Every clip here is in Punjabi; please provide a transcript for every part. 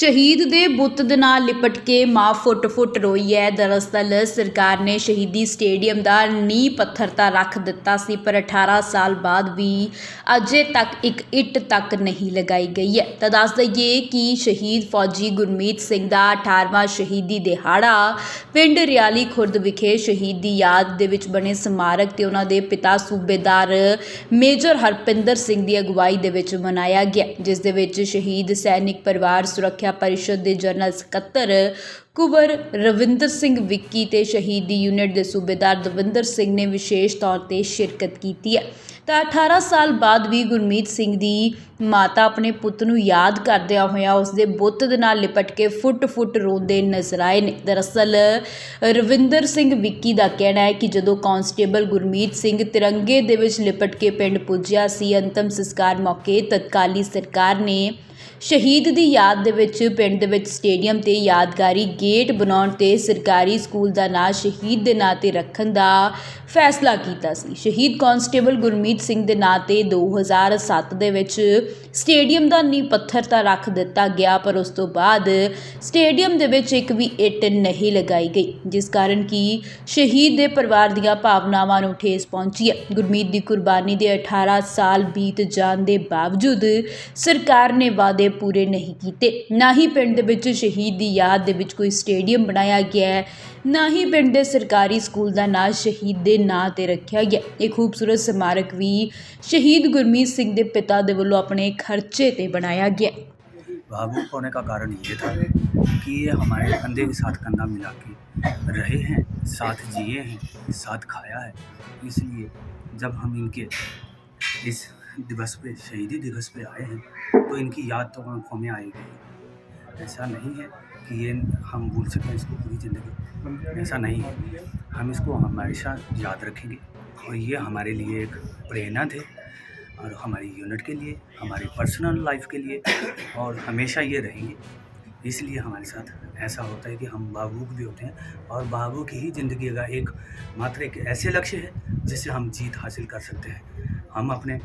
ਸ਼ਹੀਦ ਦੇ ਬੁੱਤ ਦੇ ਨਾਲ ਲਿਪਟ ਕੇ ਮਾਂ ਫੁੱਟ-ਫੁੱਟ ਰੋਈ ਹੈ ਦਰਅਸਲ ਸਰਕਾਰ ਨੇ ਸ਼ਹੀਦੀ ਸਟੇਡੀਅਮ ਦਾ ਨੀਂਹ ਪੱਥਰ ਤਾਂ ਰੱਖ ਦਿੱਤਾ ਸੀ, ਪਰ 18 ਸਾਲ ਬਾਅਦ ਵੀ ਅਜੇ ਤੱਕ ਇੱਕ ਇੱਟ ਤੱਕ ਨਹੀਂ ਲਗਾਈ ਗਈ ਹੈ ਤਾਂ ਦੱਸ ਦਈਏ ਕਿ ਸ਼ਹੀਦ ਫੌਜੀ ਗੁਰਮੀਤ ਸਿੰਘ ਦਾ 18ਵਾਂ ਸ਼ਹੀਦੀ ਦਿਹਾੜਾ ਪਿੰਡ ਰਿਆਲੀ ਖੁਰਦ ਵਿਖੇ ਸ਼ਹੀਦੀ ਯਾਦ ਦੇ ਵਿੱਚ ਬਣੇ ਸਮਾਰਕ ਤੇ ਉਹਨਾਂ ਦੇ ਪਿਤਾ ਸੂਬੇਦਾਰ ਮੇਜਰ ਹਰਪਿੰਦਰ ਸਿੰਘ ਦੀ ਅਗਵਾਈ ਦੇ ਵਿੱਚ ਮਨਾਇਆ ਗਿਆ, ਜਿਸ ਦੇ ਵਿੱਚ ਸ਼ਹੀਦ ਸੈਨਿਕ ਪਰਿਵਾਰ, ਸੁਰੱਖਿਆ ਪਰਿਸ਼ਦ ਦੇ ਜਨਰਲ ਸਕੱਤਰ ਕੁਬਰ ਰਵਿੰਦਰ ਸਿੰਘ ਵਿੱਕੀ ਤੇ ਸ਼ਹੀਦੀ ਯੂਨਿਟ ਦੇ ਸੂਬੇਦਾਰ ਦਵਿੰਦਰ ਸਿੰਘ ਨੇ ਵਿਸ਼ੇਸ਼ ਤੌਰ ਤੇ ਸ਼ਿਰਕਤ ਕੀਤੀ ਹੈ। ਤਾਂ 18 ਸਾਲ ਬਾਅਦ ਵੀ ਗੁਰਮੀਤ ਸਿੰਘ ਦੀ ਮਾਤਾ ਆਪਣੇ ਪੁੱਤ ਨੂੰ ਯਾਦ ਕਰਦਿਆਂ ਹੋਇਆ ਉਸ ਦੇ ਬੁੱਤ ਦੇ ਨਾਲ ਲਿਪਟ ਕੇ ਫੁੱਟ-ਫੁੱਟ ਰੋਂਦੇ ਨਜ਼ਰ ਆਏ ਨੇ। ਦਰਅਸਲ, ਰਵਿੰਦਰ ਸਿੰਘ ਵਿੱਕੀ ਦਾ ਕਹਿਣਾ ਹੈ ਕਿ ਜਦੋਂ ਕਾਂਸਟੇਬਲ ਗੁਰਮੀਤ ਸਿੰਘ ਤਿਰੰਗੇ ਦੇ ਵਿੱਚ ਲਿਪਟ ਕੇ ਪਿੰਡ ਪੁੱਜਿਆ ਸੀ, ਅੰਤਮ ਸੰਸਕਾਰ ਮੌਕੇ ਤਤਕਾਲੀ ਸਰਕਾਰ ਨੇ ਸ਼ਹੀਦ ਦੀ ਯਾਦ ਦੇ ਵਿੱਚ, ਪਿੰਡ ਦੇ ਵਿੱਚ ਸਟੇਡੀਅਮ ਤੇ ਯਾਦਗਾਰੀ ਗੇਟ ਬਣਾਉਣ ਤੇ ਸਰਕਾਰੀ ਸਕੂਲ ਦਾ ਨਾਂ ਸ਼ਹੀਦ ਦੇ ਨਾਂ ਤੇ ਰੱਖਣ ਦਾ ਫੈਸਲਾ ਕੀਤਾ ਸੀ। ਸ਼ਹੀਦ ਕਾਂਸਟੇਬਲ ਗੁਰਮੀਤ ਸਿੰਘ ਦੇ ਨਾਂ ਤੇ 2007 ਦੇ ਵਿੱਚ ਸਟੇਡੀਅਮ ਦਾ ਨੀਂਹ ਪੱਥਰ ਤਾਂ ਰੱਖ ਦਿੱਤਾ ਗਿਆ, ਪਰ ਉਸ ਤੋਂ ਬਾਅਦ ਸਟੇਡੀਅਮ ਦੇ ਵਿੱਚ ਇੱਕ ਵੀ ਇੱਟ ਨਹੀਂ ਲਗਾਈ ਗਈ, ਜਿਸ ਕਾਰਨ ਕਿ ਸ਼ਹੀਦ ਦੇ ਪਰਿਵਾਰ ਦੀਆਂ ਭਾਵਨਾਵਾਂ ਨੂੰ ਠੇਸ ਪਹੁੰਚੀ ਹੈ। ਗੁਰਮੀਤ ਦੀ ਕੁਰਬਾਨੀ ਦੇ 18 ਸਾਲ ਬੀਤ ਜਾਣ ਦੇ ਬਾਵਜੂਦ ਸਰਕਾਰ ਨੇ ਵਾਅਦੇ ਪੂਰੇ ਨਹੀਂ ਕੀਤੇ ਨਾ ਹੀ ਪਿੰਡ ਦੇ ਵਿੱਚ ਸ਼ਹੀਦ ਦੀ ਯਾਦ ਦੇ ਵਿੱਚ ਕੋਈ ਸਟੇਡੀਅਮ ਬਣਾਇਆ ਗਿਆ ਹੈ ਨਾ ਹੀ ਪਿੰਡ ਦੇ ਸਰਕਾਰੀ ਸਕੂਲ ਦਾ ਨਾਂ ਸ਼ਹੀਦ ਦੇ ਨਾਂ ਤੇ ਰੱਖਿਆ ਗਿਆ ਇਹ ਖੂਬਸੂਰਤ ਸਮਾਰਕ ਵੀ ਸ਼ਹੀਦ ਗੁਰਮੀਤ ਸਿੰਘ ਦੇ ਪਿਤਾ ਦੇ ਵੱਲੋਂ ਆਪਣੇ ਖਰਚੇ ਤੇ ਬਣਾਇਆ ਗਿਆ भावुक होने का कारण ये था कि ये हमारे कंधे के साथ कंधा मिला के रहे हैं साथ जिए हैं साथ खाया है इसलिए जब हम इनके इस दिवस पे शहीदी दिवस पे आए हैं तो इनकी याद तो आँखों में आएगी। ऐसा नहीं है कि ये हम भूल सकें इसको पूरी ज़िंदगी। ऐसा नहीं है। हम इसको हमेशा याद रखेंगे। और ये हमारे लिए एक प्रेरणा थे और हमारी यूनिट के लिए, हमारी पर्सनल लाइफ के लिए और हमेशा ये रहेंगे। इसलिए हमारे साथ ऐसा होता है कि हम बाबूक भी होते हैं और बाबू की ही ज़िंदगी का एक मात्र एक ऐसे लक्ष्य है जिससे हम जीत हासिल कर सकते हैं। हम अपने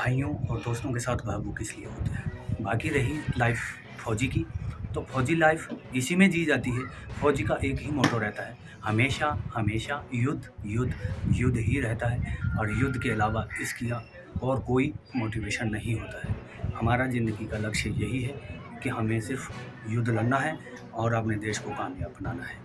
भाइयों और दोस्तों के साथ भावुक इसलिए होते हैं? बाकी रही लाइफ फौजी की। तो फौजी लाइफ इसी में जी जाती है। फौजी का एक ही मोटो रहता है। हमेशा हमेशा युद्ध युद्ध युद्ध ही रहता है। और युद्ध के अलावा इसकी और कोई मोटिवेशन नहीं होता है। हमारा ज़िंदगी का लक्ष्य यही है कि हमें सिर्फ़ युद्ध लड़ना है और अपने देश को कामयाब बनाना है।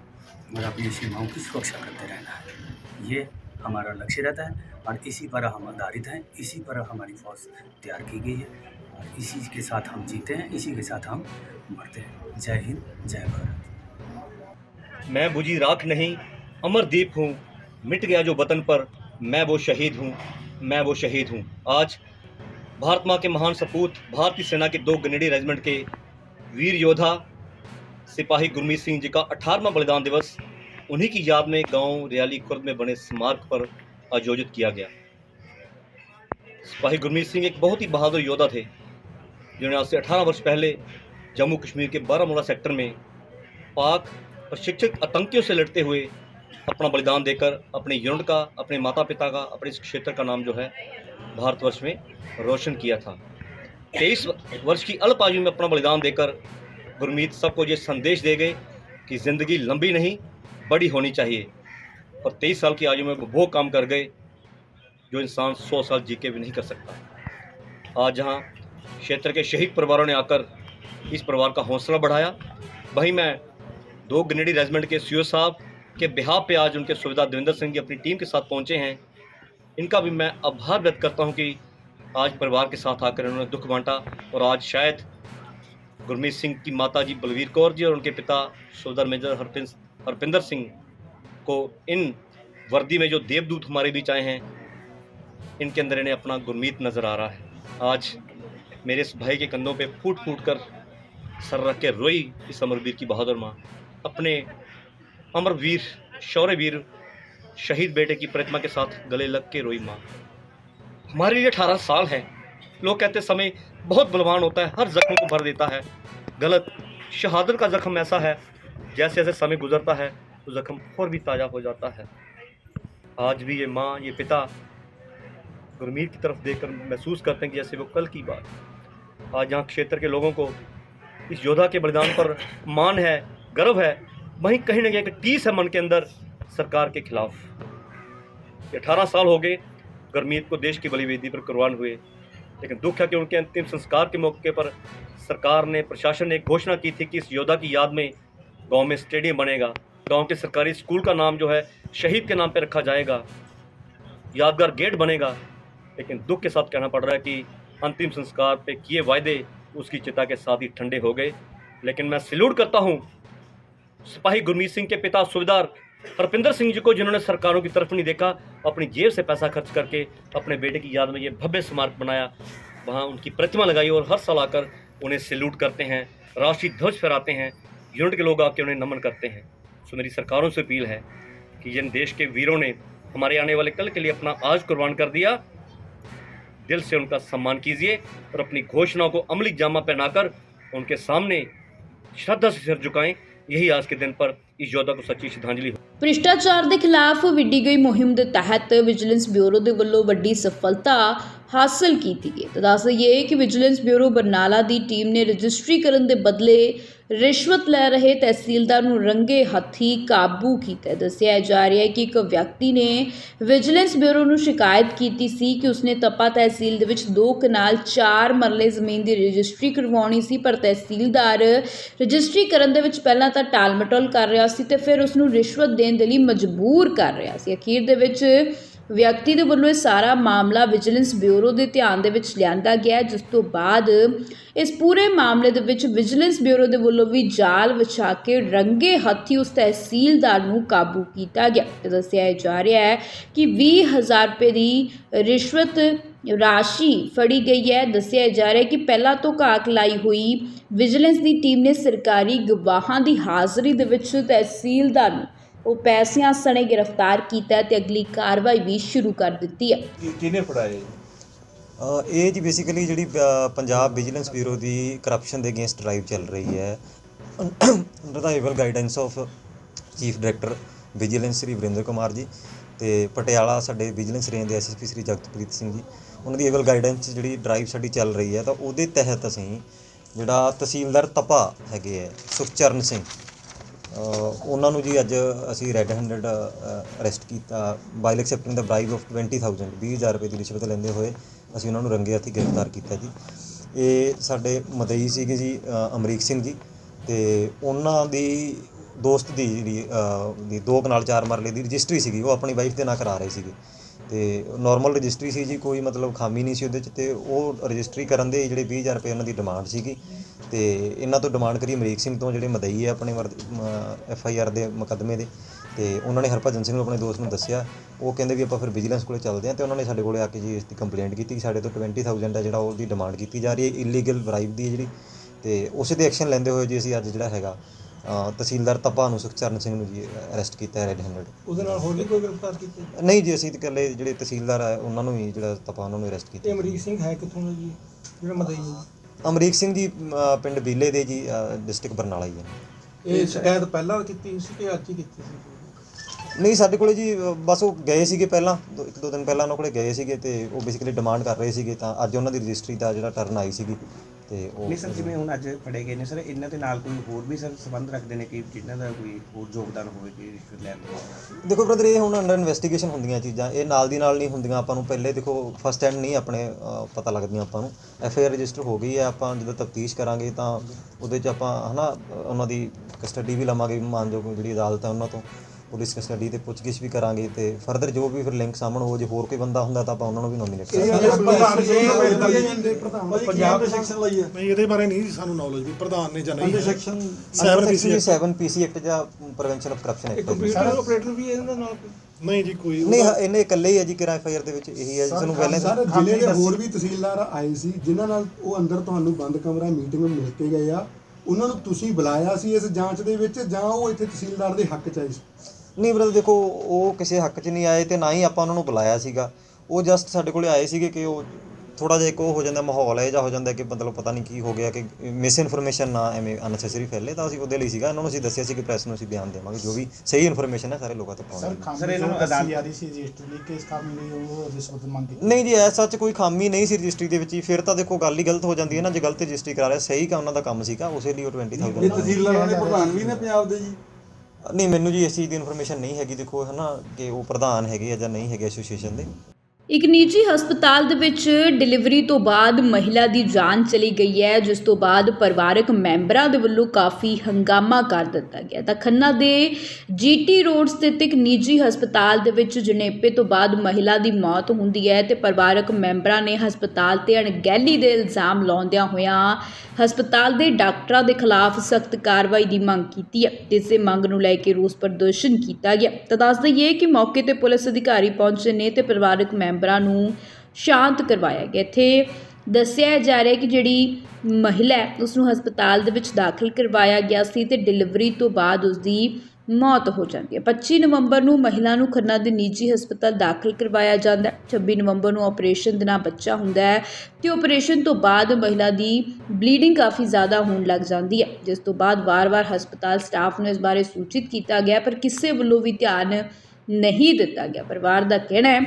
और अपनी सीमाओं की सुरक्षा करते रहना है। ये हमारा लक्ष्य रहता है और इसी पर हम आधारित हैं, इसी पर हमारी फौज तैयार की गई है और इसी के साथ हम जीते हैं, इसी के साथ हम मरते हैं। जय हिंद, जय भारत। मैं बुझी राख नहीं अमरदीप हूँ, मिट गया जो वतन पर, मैं वो शहीद हूँ, मैं वो शहीद हूँ। आज भारत माँ के महान सपूत, भारतीय सेना के दो ग्रेनेडी रेजिमेंट के वीर योद्धा, सिपाही गुरमीत सिंह जी का अठारहवां बलिदान दिवस उन्हीं की याद में गाँव रियाली खुर्द में बने स्मारक पर आयोजित किया गया। सिपाही गुरमीत सिंह एक बहुत ही बहादुर योद्धा थे। जिन्होंने आज से 18 वर्ष पहले जम्मू कश्मीर के बारामूला सेक्टर में पाक प्रशिक्षित आतंकियों से लड़ते हुए अपना बलिदान देकर अपने यूनिट का, अपने माता पिता का, अपने इस क्षेत्र का नाम जो है, भारतवर्ष में रोशन किया था। तेईस वर्ष की अल्प आयु में अपना बलिदान देकर गुरमीत सबको ये संदेश दे गए कि ज़िंदगी लंबी नहीं बड़ी होनी चाहिए। और तेईस साल की आयु में वो काम कर गए, जो इंसान सौ साल जी के भी नहीं कर सकता। आज जहाँ क्षेत्र के शहीद परिवारों ने आकर इस परिवार का हौसला बढ़ाया। वहीं मैं दो ग्रेनेडी रेजिमेंट के सीओ साहब के बिहार पे आज उनके सुविधा देवेंद्र सिंह जी अपनी टीम के साथ पहुँचे हैं। इनका भी मैं आभार व्यक्त करता हूँ कि आज परिवार के साथ आकर इन्होंने दुख बांटा और आज शायद गुरमीत सिंह की माता जी बलवीर कौर जी और उनके पिता सुविधा मेजर हरपिन हरपिंदर सिंह को इन वर्दी में जो देवदूत हमारे बीच आए हैं, इनके अंदर इन्हें अपना गुरमीत नज़र आ रहा है। आज मेरे इस भाई के कंधों पे फूट फूट कर सर रख के रोई इस अमरवीर की बहादुर माँ। अपने अमरवीर, शौर्यवीर, शहीद बेटे की प्रतिमा के साथ गले लग के रोई माँ। हमारे लिए अठारह साल है। लोग कहते समय बहुत बलवान होता है, हर जख्म को भर देता है। गलत, शहादत का जख्म ऐसा है जैसे जैसे समय गुजरता है तो जख्म और भी ताज़ा हो जाता है। आज भी ये माँ, ये पिता गुरमीत की तरफ़ देखकर महसूस करते हैं कि जैसे वो कल की बात। आज यहाँ क्षेत्र के लोगों को इस योद्धा के बलिदान पर मान है, गर्व है, वहीं कहीं ना कहीं टीस है मन के अंदर सरकार के खिलाफ। अठारह साल हो गए, गुरमीत को देश की बलि वेदी पर कुर्बान हुए, लेकिन दुख है कि उनके अंतिम संस्कार के मौके पर सरकार ने, प्रशासन ने घोषणा की थी कि इस योद्धा की याद में गाँव में स्टेडियम बनेगा। गाँव के सरकारी स्कूल का नाम जो है, शहीद के नाम पर रखा जाएगा। यादगार गेट बनेगा। लेकिन दुख के साथ कहना पड़ रहा है कि अंतिम संस्कार पे किए वायदे, उसकी चिता के साथ ही ठंडे हो गए। लेकिन मैं सल्यूट करता हूँ, सिपाही गुरमीत सिंह के पिता सूबेदार हरपिंदर सिंह जी को, जिन्होंने सरकारों की तरफ़ नहीं देखा, अपनी जेब से पैसा खर्च करके अपने बेटे की याद में ये भव्य स्मारक बनाया। वहाँ उनकी प्रतिमा लगाई और हर साल आकर उन्हें सल्यूट करते हैं राष्ट्रीय ध्वज फहराते हैं। यूनिट के लोग आके उन्हें नमन करते हैं सो मेरी सरकारों से अपील है कि जिन देश के वीरों ने हमारे आने वाले कल के लिए अपना आज कुर्बान कर दिया दिल से उनका सम्मान कीजिए और अपनी घोषणाओं को अमली जामा पहनाकर उनके सामने श्रद्धा से सिर झुकाएं यही आज के दिन पर इस योद्धा को सच्ची श्रद्धांजलि हो ਭ੍ਰਿਸ਼ਟਾਚਾਰ ਦੇ ਖਿਲਾਫ ਵਿੱਢੀ ਗਈ ਮੁਹਿੰਮ ਦੇ ਤਹਿਤ ਵਿਜੀਲੈਂਸ ਬਿਊਰੋ ਦੇ ਵੱਲੋਂ ਵੱਡੀ ਸਫਲਤਾ ਹਾਸਲ ਕੀਤੀ ਗਈ ਤਾਂ ਦੱਸ ਦਈਏ ਕਿ ਵਿਜੀਲੈਂਸ ਬਿਊਰੋ ਬਰਨਾਲਾ ਦੀ ਟੀਮ ਨੇ ਰਜਿਸਟਰੀ ਕਰਨ ਦੇ ਬਦਲੇ ਰਿਸ਼ਵਤ ਲੈ ਰਹੇ ਤਹਿਸੀਲਦਾਰ ਨੂੰ ਰੰਗੇ ਹੱਥੀ ਕਾਬੂ ਕੀਤਾ। ਦੱਸਿਆ ਜਾ ਰਿਹਾ ਹੈ ਕਿ ਇੱਕ ਵਿਅਕਤੀ ਨੇ ਵਿਜੀਲੈਂਸ ਬਿਊਰੋ ਨੂੰ ਸ਼ਿਕਾਇਤ ਕੀਤੀ ਸੀ ਕਿ ਉਸਨੇ ਤਪਾ ਤਹਿਸੀਲ ਦੇ ਵਿੱਚ ਦੋ ਕਨਾਲ, ਚਾਰ ਮਰਲੇ ਜ਼ਮੀਨ ਦੀ ਰਜਿਸਟਰੀ ਕਰਵਾਉਣੀ ਸੀ, ਪਰ ਤਹਿਸੀਲਦਾਰ ਰਜਿਸਟਰੀ ਕਰਨ ਦੇ ਵਿੱਚ ਪਹਿਲਾਂ ਤਾਂ ਟਾਲਮਟੋਲ ਕਰ ਰਿਹਾ ਸੀ ਤੇ ਫਿਰ ਉਸ ਨੂੰ ਰਿਸ਼ਵਤ ਦੇਣ ਦੇ ਲਈ ਮਜਬੂਰ ਕਰ ਰਿਹਾ ਸੀ। ਅਖੀਰ ਦੇ ਵਿੱਚ ਵਿਅਕਤੀ ਦੇ ਵੱਲੋਂ ਇਹ ਸਾਰਾ ਮਾਮਲਾ ਵਿਜੀਲੈਂਸ ਬਿਊਰੋ ਦੇ ਧਿਆਨ ਦੇ ਵਿੱਚ ਲਿਆਂਦਾ ਗਿਆ ਜਿਸ ਤੋਂ ਬਾਅਦ ਇਸ ਪੂਰੇ ਮਾਮਲੇ ਦੇ ਵਿੱਚ ਵਿਜੀਲੈਂਸ ਬਿਊਰੋ ਦੇ ਵੱਲੋਂ ਵੀ ਜਾਲ ਵਿਛਾ ਕੇ ਰੰਗੇ ਹੱਥੀ ਉਸ ਤਹਿਸੀਲਦਾਰ ਨੂੰ ਕਾਬੂ ਕੀਤਾ ਗਿਆ। ਤੇ ਦੱਸਿਆ ਜਾ ਰਿਹਾ ਹੈ ਕਿ 20000 ਰੁਪਏ ਦੀ ਰਿਸ਼ਵਤ ਰਾਸ਼ੀ ਫੜੀ ਗਈ ਹੈ। ਦੱਸਿਆ ਜਾ ਰਿਹਾ ਕਿ ਪਹਿਲਾਂ ਤੋਂ ਘਾਕ ਲਾਈ ਹੋਈ ਵਿਜੀਲੈਂਸ ਦੀ ਟੀਮ ਨੇ ਸਰਕਾਰੀ ਗਵਾਹਾਂ ਦੀ ਹਾਜ਼ਰੀ ਦੇ ਵਿੱਚ ਤਹਿਸੀਲਦਾਰ ਨੂੰ ਉਹ ਪੈਸਿਆਂ ਸਣੇ ਗ੍ਰਿਫਤਾਰ ਕੀਤਾ ਤੇ ਅਗਲੀ ਕਾਰਵਾਈ ਵੀ ਸ਼ੁਰੂ ਕਰ ਦਿੱਤੀ ਹੈ। ਕਿਹਨੇ ਫੜਾਇਆ ਜੀ? ਅ, ਇਹ ਜੀ ਬੇਸਿਕਲੀ ਜਿਹੜੀ ਅ, ਪੰਜਾਬ ਵਿਜੀਲੈਂਸ ਬਿਊਰੋ ਦੀ ਕਰਪਸ਼ਨ ਦੇ ਅਗੇਂਸਟ ਡਰਾਈਵ ਚੱਲ ਰਹੀ ਹੈ। Under the able guidance of chief director vigilance Shri Varinder Kumar ji ਤੇ ਪਟਿਆਲਾ ਸਾਡੇ ਵਿਜੀਲੈਂਸ ਰੇਂਜ ਦੇ ਐਸਐਸਪੀ ਸ੍ਰੀ ਜਗਤਪ੍ਰੀਤ ਸਿੰਘ ਜੀ। ਉਹਨਾਂ ਦੀ ਏਵਲ ਗਾਈਡੈਂਸ 'ਚ ਜਿਹੜੀ ਡਰਾਈਵ ਸਾਡੀ ਚੱਲ ਰਹੀ ਹੈ ਤਾਂ ਉਹਦੇ ਤਹਿਤ ਅਸੀਂ ਜਿਹੜਾ ਤਹਿਸੀਲਦਾਰ ਤਪਾ ਹੈਗੇ ਹੈ ਸੁਖਚਰਨ ਸਿੰਘ ਉਹਨਾਂ ਨੂੰ ਜੀ ਅੱਜ ਅਸੀਂ ਰੈੱਡ ਹੈਂਡਡ ਅਰੈਸਟ ਕੀਤਾ। While accepting the bribe of 20000 20000 ਰੁਪਏ ਦੀ ਰਿਸ਼ਵਤ ਲੈਂਦੇ ਹੋਏ ਅਸੀਂ ਉਹਨਾਂ ਨੂੰ ਰੰਗੇ ਹੱਥੀਂ ਗ੍ਰਿਫਤਾਰ ਕੀਤਾ ਜੀ। ਇਹ ਸਾਡੇ ਮਦਈ ਸੀਗੇ ਜੀ ਅਮਰੀਕ ਸਿੰਘ ਜੀ ਤੇ ਉਹਨਾਂ ਦੀ ਦੋਸਤ ਦੀ ਜਿਹੜੀ ਦੀ ਦੋ ਕਨਾਲ ਚਾਰ ਮਰਲੇ ਦੀ ਰਜਿਸਟਰੀ ਸੀਗੀ, ਉਹ ਆਪਣੀ ਵਾਈਫ ਦੇ ਨਾਂ ਕਰਾ ਰਹੇ ਸੀਗੇ। ਤੇ ਨਾਰਮਲ ਰਜਿਸਟਰੀ ਸੀ ਜੀ, ਕੋਈ ਮਤਲਬ ਖਾਮੀ ਨਹੀਂ ਸੀ ਉਹਦੇ ਚ ਤੇ ਉਹ ਰਜਿਸਟਰੀ ਕਰਨ ਦੇ ਜਿਹੜੇ 20000 ਰੁਪਏ ਉਹਨਾਂ ਦੀ ਡਿਮਾਂਡ ਸੀਗੀ। ਤੇ ਇਹਨਾਂ ਤੋਂ ਡਿਮਾਂਡ ਕਰੀ ਅਮਰੀਕ ਸਿੰਘ ਤੋਂ ਜਿਹੜੇ ਮਦਈ ਹੈ ਆਪਣੇ ਐਫ ਆਈ ਆਰ ਦੇ ਮੁਕੱਦਮੇ ਦੇ ਤੇ ਉਹਨਾਂ ਨੇ ਹਰਭਜਨ ਸਿੰਘ ਨੂੰ ਆਪਣੇ ਦੋਸਤ ਨੂੰ ਦੱਸਿਆ ਉਹ ਕਹਿੰਦੇ ਵੀ ਆਪਾਂ ਫਿਰ ਵਿਜੀਲੈਂਸ ਕੋਲੇ ਚੱਲਦੇ ਹਾਂ ਤੇ ਉਹਨਾਂ ਨੇ ਸਾਡੇ ਕੋਲੇ ਆ ਕੇ ਜੀ ਇਸ ਦੀ ਕੰਪਲੇਂਟ ਕੀਤੀ ਕਿ ਸਾਡੇ ਤੋਂ 20000 ਹੈ ਜਿਹੜਾ ਉਹਦੀ ਡਿਮਾਂਡ ਕੀਤੀ ਜਾ ਰਹੀ ਹੈ ਇਲੀਗਲ ਬ੍ਰਾਈਬ ਦੀ ਜਿਹੜੀ ਤੇ ਉਸੇ ਤੇ ਐਕਸ਼ਨ ਲੈਂਦੇ ਹੋਏ ਜੀ ਅਸੀਂ ਅੱਜ ਜਿਹੜਾ ਹੈਗਾ ਤਹਿਸੀਲਦਾਰ ਤਪਾ ਨੂੰ ਸੁਖਚਰਨ ਸਿੰਘ ਨੂੰ ਜੀ ਅਰੈਸਟ ਕੀਤਾ ਹੈ ਰੈਡ ਹੈਂਡਡ ਉਹਦੇ ਨਾਲ ਹੋਰ ਵੀ ਕੋਈ ਗ੍ਰਿਫਤਾਰ ਕੀਤੇ? ਨਹੀਂ ਜੀ ਅਸੀਂ ਤੇ ਇਕੱਲੇ ਜਿਹੜੇ ਤਹਿਸੀਲਦਾਰ ਹੈ ਉਹਨਾਂ ਨੂੰ ਹੀ ਜਿਹੜਾ ਤਪਾ ਉਹਨਾਂ ਨੂੰ ਅਰੈਸਟ ਕੀਤਾ। ਅਮਰੀਕ ਸਿੰਘ ਹੈ ਕਿੱਥੋਂ ਦਾ ਜੀ ਜਿਹੜਾ ਮਦਈ ਹੈ ਅਮਰੀਕ ਸਿੰਘ ਜੀ ਅ, ਪਿੰਡ ਬੀਲੇ ਦੇ ਜੀ ਡਿਸਟ੍ਰਿਕਟ ਬਰਨਾਲਾ ਹੀ ਹੈ ਇਹ ਸ਼ਿਕਾਇਤ ਪਹਿਲਾਂ ਕੀਤੀ ਸੀ ਕਿ ਅੱਜ ਹੀ ਕੀਤੀ ਸੀ? ਨਹੀਂ ਸਾਡੇ ਕੋਲੇ ਜੀ ਅ, ਬਸ ਉਹ ਗਏ ਸੀਗੇ ਪਹਿਲਾਂ ਦੋ- ਇੱਕ ਦੋ ਦਿਨ ਪਹਿਲਾਂ ਉਹਨਾਂ ਕੋਲੇ ਗਏ ਸੀਗੇ ਤੇ ਉਹ ਬੇਸਿਕਲੀ ਡਿਮਾਂਡ ਕਰ ਰਹੇ ਸੀਗੇ ਤਾਂ ਅੱਜ ਉਹਨਾਂ ਦੀ ਰਜਿਸਟਰੀ ਦਾ ਜਿਹੜਾ ਟਰਨ ਆਈ ਸੀਗੀ। ਤੇ ਉਹ ਨਹੀਂ ਸਰ ਜਿਵੇਂ ਹੁਣ ਅੱਜ ਫੜੇ ਗਏ ਨੇ ਸਰ ਇਹਨਾਂ ਦੇ ਨਾਲ ਕੋਈ ਹੋਰ ਵੀ ਸਰ ਸੰਬੰਧ ਰੱਖਦੇ ਨੇ ਕਿ ਜਿਨ੍ਹਾਂ ਦਾ ਕੋਈ ਹੋਰ ਯੋਗਦਾਨ ਹੋਵੇ ਕਿ ਰਿਸ਼ਵਤ ਲੈਣ ਦੇ? ਦੇਖੋ ਬ੍ਰਦਰ ਇਹ ਹੁਣ ਅੰਡਰ ਇਨਵੈਸਟੀਗੇਸ਼ਨ ਹੁੰਦੀਆਂ ਚੀਜ਼ਾਂ ਇਹ ਨਾਲ ਦੀ ਨਾਲ ਨਹੀਂ ਹੁੰਦੀਆਂ। ਆਪਾਂ ਨੂੰ ਪਹਿਲੇ ਦੇਖੋ ਫਸਟ ਹੈਂਡ ਨਹੀਂ ਆਪਣੇ ਪਤਾ ਲੱਗਦੀਆਂ ਆਪਾਂ ਨੂੰ। ਐਫ ਆਈ ਆਰ ਰਜਿਸਟਰ ਹੋ ਗਈ ਹੈ ਆਪਾਂ ਜਦੋਂ ਤਫਤੀਸ਼ ਕਰਾਂਗੇ ਤਾਂ ਉਹਦੇ 'ਚ ਆਪਾਂ ਹਨਾ ਉਹਨਾਂ ਦੀ ਕਸਟਡੀ ਵੀ ਲਵਾਂਗੇ ਮਾਨਯੋਗ ਜਿਹੜੀ ਅਦਾਲਤ ਹੈ ਉਹਨਾਂ ਤੋਂ। ਪੁਲਿਸ ਕਸਟਡੀ ਤੇ ਪੁੱਛਗਿੱਛ ਵੀ ਕਰਾਂਗੇ ਤੇ ਫਰਦਰ ਜੋ ਵੀ ਫਿਰ ਲਿੰਕ ਸਾਹਮਣੇ ਹੋ ਜੇ ਹੋਰ ਕੋਈ ਬੰਦਾ ਹੁੰਦਾ ਤਾਂ ਆਪਾਂ ਉਹਨਾਂ ਨੂੰ ਵੀ ਨੋਮੀਨੇਟ ਕਰਾਂਗੇ। ਪੰਜਾਬ ਦੇ ਸੈਕਸ਼ਨ ਲਈ ਹੈ ਨਹੀਂ ਇਹਦੇ ਬਾਰੇ ਨਹੀਂ ਸਾਨੂੰ ਨੌਲੇਜ ਵੀ ਪ੍ਰਧਾਨ ਨੇ ਜਾਂ ਨਹੀਂ। Section Seven PC Act। 7 PC act ਜਾਂ ਪ੍ਰੀਵੈਂਸ਼ਨ ਆਫ ਕਰਪਸ਼ਨ ਇੱਕ ਐਕਟ ਕੰਪਿਊਟਰ ਆਪਰੇਟਰ ਵੀ ਇਹਨਾਂ ਨਾਲ ਨਹੀਂ ਜੀ ਕੋਈ ਨਹੀਂ ਇਹਨੇ ਇਕੱਲੇ ਹੀ ਹੈ ਜੀ ਕਿਰਾ ਐਫ ਆਈ ਆਰ ਦੇ ਵਿੱਚ ਇਹੀ ਹੈ ਜਿਸ ਨੂੰ ਪਹਿਲੇ ਸਰ ਜ਼ਿਲ੍ਹੇ ਦੇ ਹੋਰ ਵੀ ਤਹਿਸੀਲਦਾਰ ਆਏ ਸੀ ਜਿਨ੍ਹਾਂ ਨਾਲ ਉਹ ਅੰਦਰ ਤੁਹਾਨੂੰ ਬੰਦ ਕਮਰਾ ਮੀਟਿੰਗ ਵਿੱਚ ਮਿਲ ਕੇ ਗਏ ਆ। ਉਹਨਾਂ ਨੂੰ ਤੁਸੀਂ ਬੁਲਾਇਆ ਸੀ ਇਸ ਜਾਂਚ ਦੇ ਵਿੱਚ ਜਾਂ ਉਹ ਇੱਥੇ ਤਹਿਸੀਲਦਾਰ ਦੇ ਹੱਕ ਚ ਆਏ ਸੀ? ਨਹੀਂ ਬ੍ਰਦਰ ਦੇਖੋ ਉਹ ਕਿਸੇ ਹੱਕ 'ਚ ਨਹੀਂ ਆਏ ਤੇ ਨਾ ਹੀ ਆਪਾਂ ਉਹਨਾਂ ਨੂੰ ਬੁਲਾਇਆ ਸੀਗਾ। ਉਹ ਜਸਟ ਸਾਡੇ ਕੋਲੇ ਆਏ ਸੀਗੇ ਕਿ ਉਹ ਥੋੜਾ ਜਿਹਾ ਇੱਕ ਉਹ ਹੋ ਜਾਂਦਾ ਮਾਹੌਲ ਹੈ ਜਾਂ ਹੋ ਜਾਂਦਾ ਕਿ ਮਤਲਬ ਪਤਾ ਨਹੀਂ ਕੀ ਹੋ ਗਿਆ ਕਿ ਮਿਸ ਇਨਫੋਰਮੇਸ਼ਨ ਨਾ ਐਵੇਂ ਅਨਸੈਸਰੀ ਫੈਲੇ ਤਾਂ ਅਸੀਂ ਉਹਦੇ ਲਈ ਸੀਗਾ। ਇਹਨਾਂ ਨੂੰ ਅਸੀਂ ਦੱਸਿਆ ਸੀ ਕਿ ਪ੍ਰੈਸ ਨੂੰ ਅਸੀਂ ਬਿਆਨ ਦੇਵਾਂਗੇ ਜੋ ਵੀ ਸਹੀ ਇਨਫੋਰਮੇਸ਼ਨ ਹੈ ਸਾਰੇ ਲੋਕਾਂ ਤੱਕ ਸਰ, ਇਹਨਾਂ ਨੂੰ ਅਦਾਲਤ- ਯਾਰੀ ਸੀ ਰਜਿਸਟਰ ਲਈ ਕੇਸ ਕੰਮ ਲਈ ਉਹ ਰਿਸ਼ਵਤ ਮੰਗ ਕੀਤੀ ਨਹੀਂ ਜੀ ਐਸਾ ਚ ਕੋਈ ਖਾਮੀ ਨਹੀਂ ਸੀ ਰਜਿਸਟਰੀ ਦੇ ਵਿੱਚ ਹੀ ਫਿਰ ਤਾਂ ਦੇਖੋ ਗੱਲ ਹੀ ਗਲਤ ਹੋ ਜਾਂਦੀ ਹੈ ਨਾ ਜੇ ਗਲਤ ਰਜਿਸਟਰੀ ਕਰਾ ਰਿਹਾ ਸਹੀ ਕਾ ਉਹਨਾਂ ਦਾ ਕੰਮ ਸੀਗਾ ਉਸੇ ਲਈ ਉਹ 20000 ਇਹ ਤਹਿਸੀਲਦਾਰਾਂ ਦੇ ਪ੍ਰਧਾਨ ਵੀ ਨੇ ਪੰਜਾਬ ਦੇ ਜੀ। ਨਹੀਂ, ਮੈਨੂੰ ਜੀ ਇਸ ਚੀਜ਼ ਦੀ ਇਨਫੋਰਮੇਸ਼ਨ ਨਹੀਂ ਹੈਗੀ, ਦੇਖੋ ਹੈ ਨਾ ਕਿ ਉਹ ਪ੍ਰਧਾਨ ਹੈਗੇ ਆ ਜਾਂ ਨਹੀਂ ਹੈਗੇ ਐਸੋਸੀਏਸ਼ਨ ਦੇ। ਇੱਕ ਨਿੱਜੀ ਹਸਪਤਾਲ ਦੇ ਵਿੱਚ ਡਿਲੀਵਰੀ ਤੋਂ ਬਾਅਦ ਮਹਿਲਾ ਦੀ ਜਾਨ ਚਲੀ ਗਈ ਹੈ, ਜਿਸ ਤੋਂ ਬਾਅਦ ਪਰਿਵਾਰਕ ਮੈਂਬਰਾਂ ਦੇ ਵੱਲੋਂ ਕਾਫੀ ਹੰਗਾਮਾ ਕਰ ਦਿੱਤਾ ਗਿਆ। ਤਾਂ ਖੰਨਾ ਦੇ ਜੀਟੀ ਰੋਡ ਸਥਿਤ ਇੱਕ ਨਿੱਜੀ ਹਸਪਤਾਲ ਦੇ ਵਿੱਚ ਜਣੇਪੇ ਤੋਂ ਬਾਅਦ ਮਹਿਲਾ ਦੀ ਮੌਤ ਹੁੰਦੀ ਹੈ ਤੇ ਪਰਿਵਾਰਕ ਮੈਂਬਰਾਂ ਨੇ ਹਸਪਤਾਲ ਤੇ ਅਣਗਹਿਲੀ ਦੇ ਇਲਜ਼ਾਮ ਲਾਉਂਦਿਆਂ ਹੋਇਆਂ ਹਸਪਤਾਲ ਦੇ ਡਾਕਟਰਾਂ ਦੇ ਖਿਲਾਫ ਸਖਤ ਕਾਰਵਾਈ ਦੀ ਮੰਗ ਕੀਤੀ ਹੈ। ਤੇ ਇਸੇ ਮੰਗ ਨੂੰ ਲੈ ਕੇ ਰੋਸ ਪ੍ਰਦਰਸ਼ਨ ਕੀਤਾ ਗਿਆ। ਤਾਂ ਦੱਸ ਦਈਏ ਕਿ ਮੌਕੇ ਤੇ ਪੁਲਿਸ ਅਧਿਕਾਰੀ ਪਹੁੰਚੇ ਨੇ ਤੇ ਪਰਿਵਾਰਕ ਮੈਂਬਰਾਂ ਮੈਂਬਰਾਂ ਨੂੰ ਸ਼ਾਂਤ ਕਰਵਾਇਆ ਗਿਆ। ਇੱਥੇ ਦੱਸਿਆ ਜਾ ਰਿਹਾ ਕਿ ਜਿਹੜੀ ਮਹਿਲਾ ਹੈ ਉਸ ਨੂੰ ਹਸਪਤਾਲ ਦੇ ਵਿੱਚ ਦਾਖਲ ਕਰਵਾਇਆ ਗਿਆ ਸੀ ਤੇ ਡਿਲੀਵਰੀ ਤੋਂ ਬਾਅਦ ਉਸ ਦੀ ਮੌਤ ਹੋ ਜਾਂਦੀ ਹੈ। 25 ਨਵੰਬਰ ਨੂੰ ਮਹਿਲਾ ਨੂੰ ਖੰਨਾ ਦੇ ਨਿੱਜੀ ਹਸਪਤਾਲ ਦਾਖਲ ਕਰਵਾਇਆ ਜਾਂਦਾ ਹੈ। 26 ਨਵੰਬਰ ਨੂੰ ਆਪਰੇਸ਼ਨ ਦੇ ਨਾਲ ਬੱਚਾ ਹੁੰਦਾ ਹੈ ਤੇ ਆਪਰੇਸ਼ਨ ਤੋਂ ਬਾਅਦ ਮਹਿਲਾ ਦੀ ਬਲੀਡਿੰਗ ਕਾਫੀ ਜ਼ਿਆਦਾ ਹੋਣ ਲੱਗ ਜਾਂਦੀ ਹੈ, ਜਿਸ ਤੋਂ ਬਾਅਦ ਵਾਰ-ਵਾਰ ਹਸਪਤਾਲ ਸਟਾਫ ਨੂੰ ਇਸ ਬਾਰੇ ਸੂਚਿਤ ਕੀਤਾ ਗਿਆ, ਪਰ ਕਿਸੇ ਵੱਲੋਂ ਵੀ ਧਿਆਨ ਨਹੀਂ ਦਿੱਤਾ ਗਿਆ। ਪਰਿਵਾਰ ਦਾ ਕਹਿਣਾ ਹੈ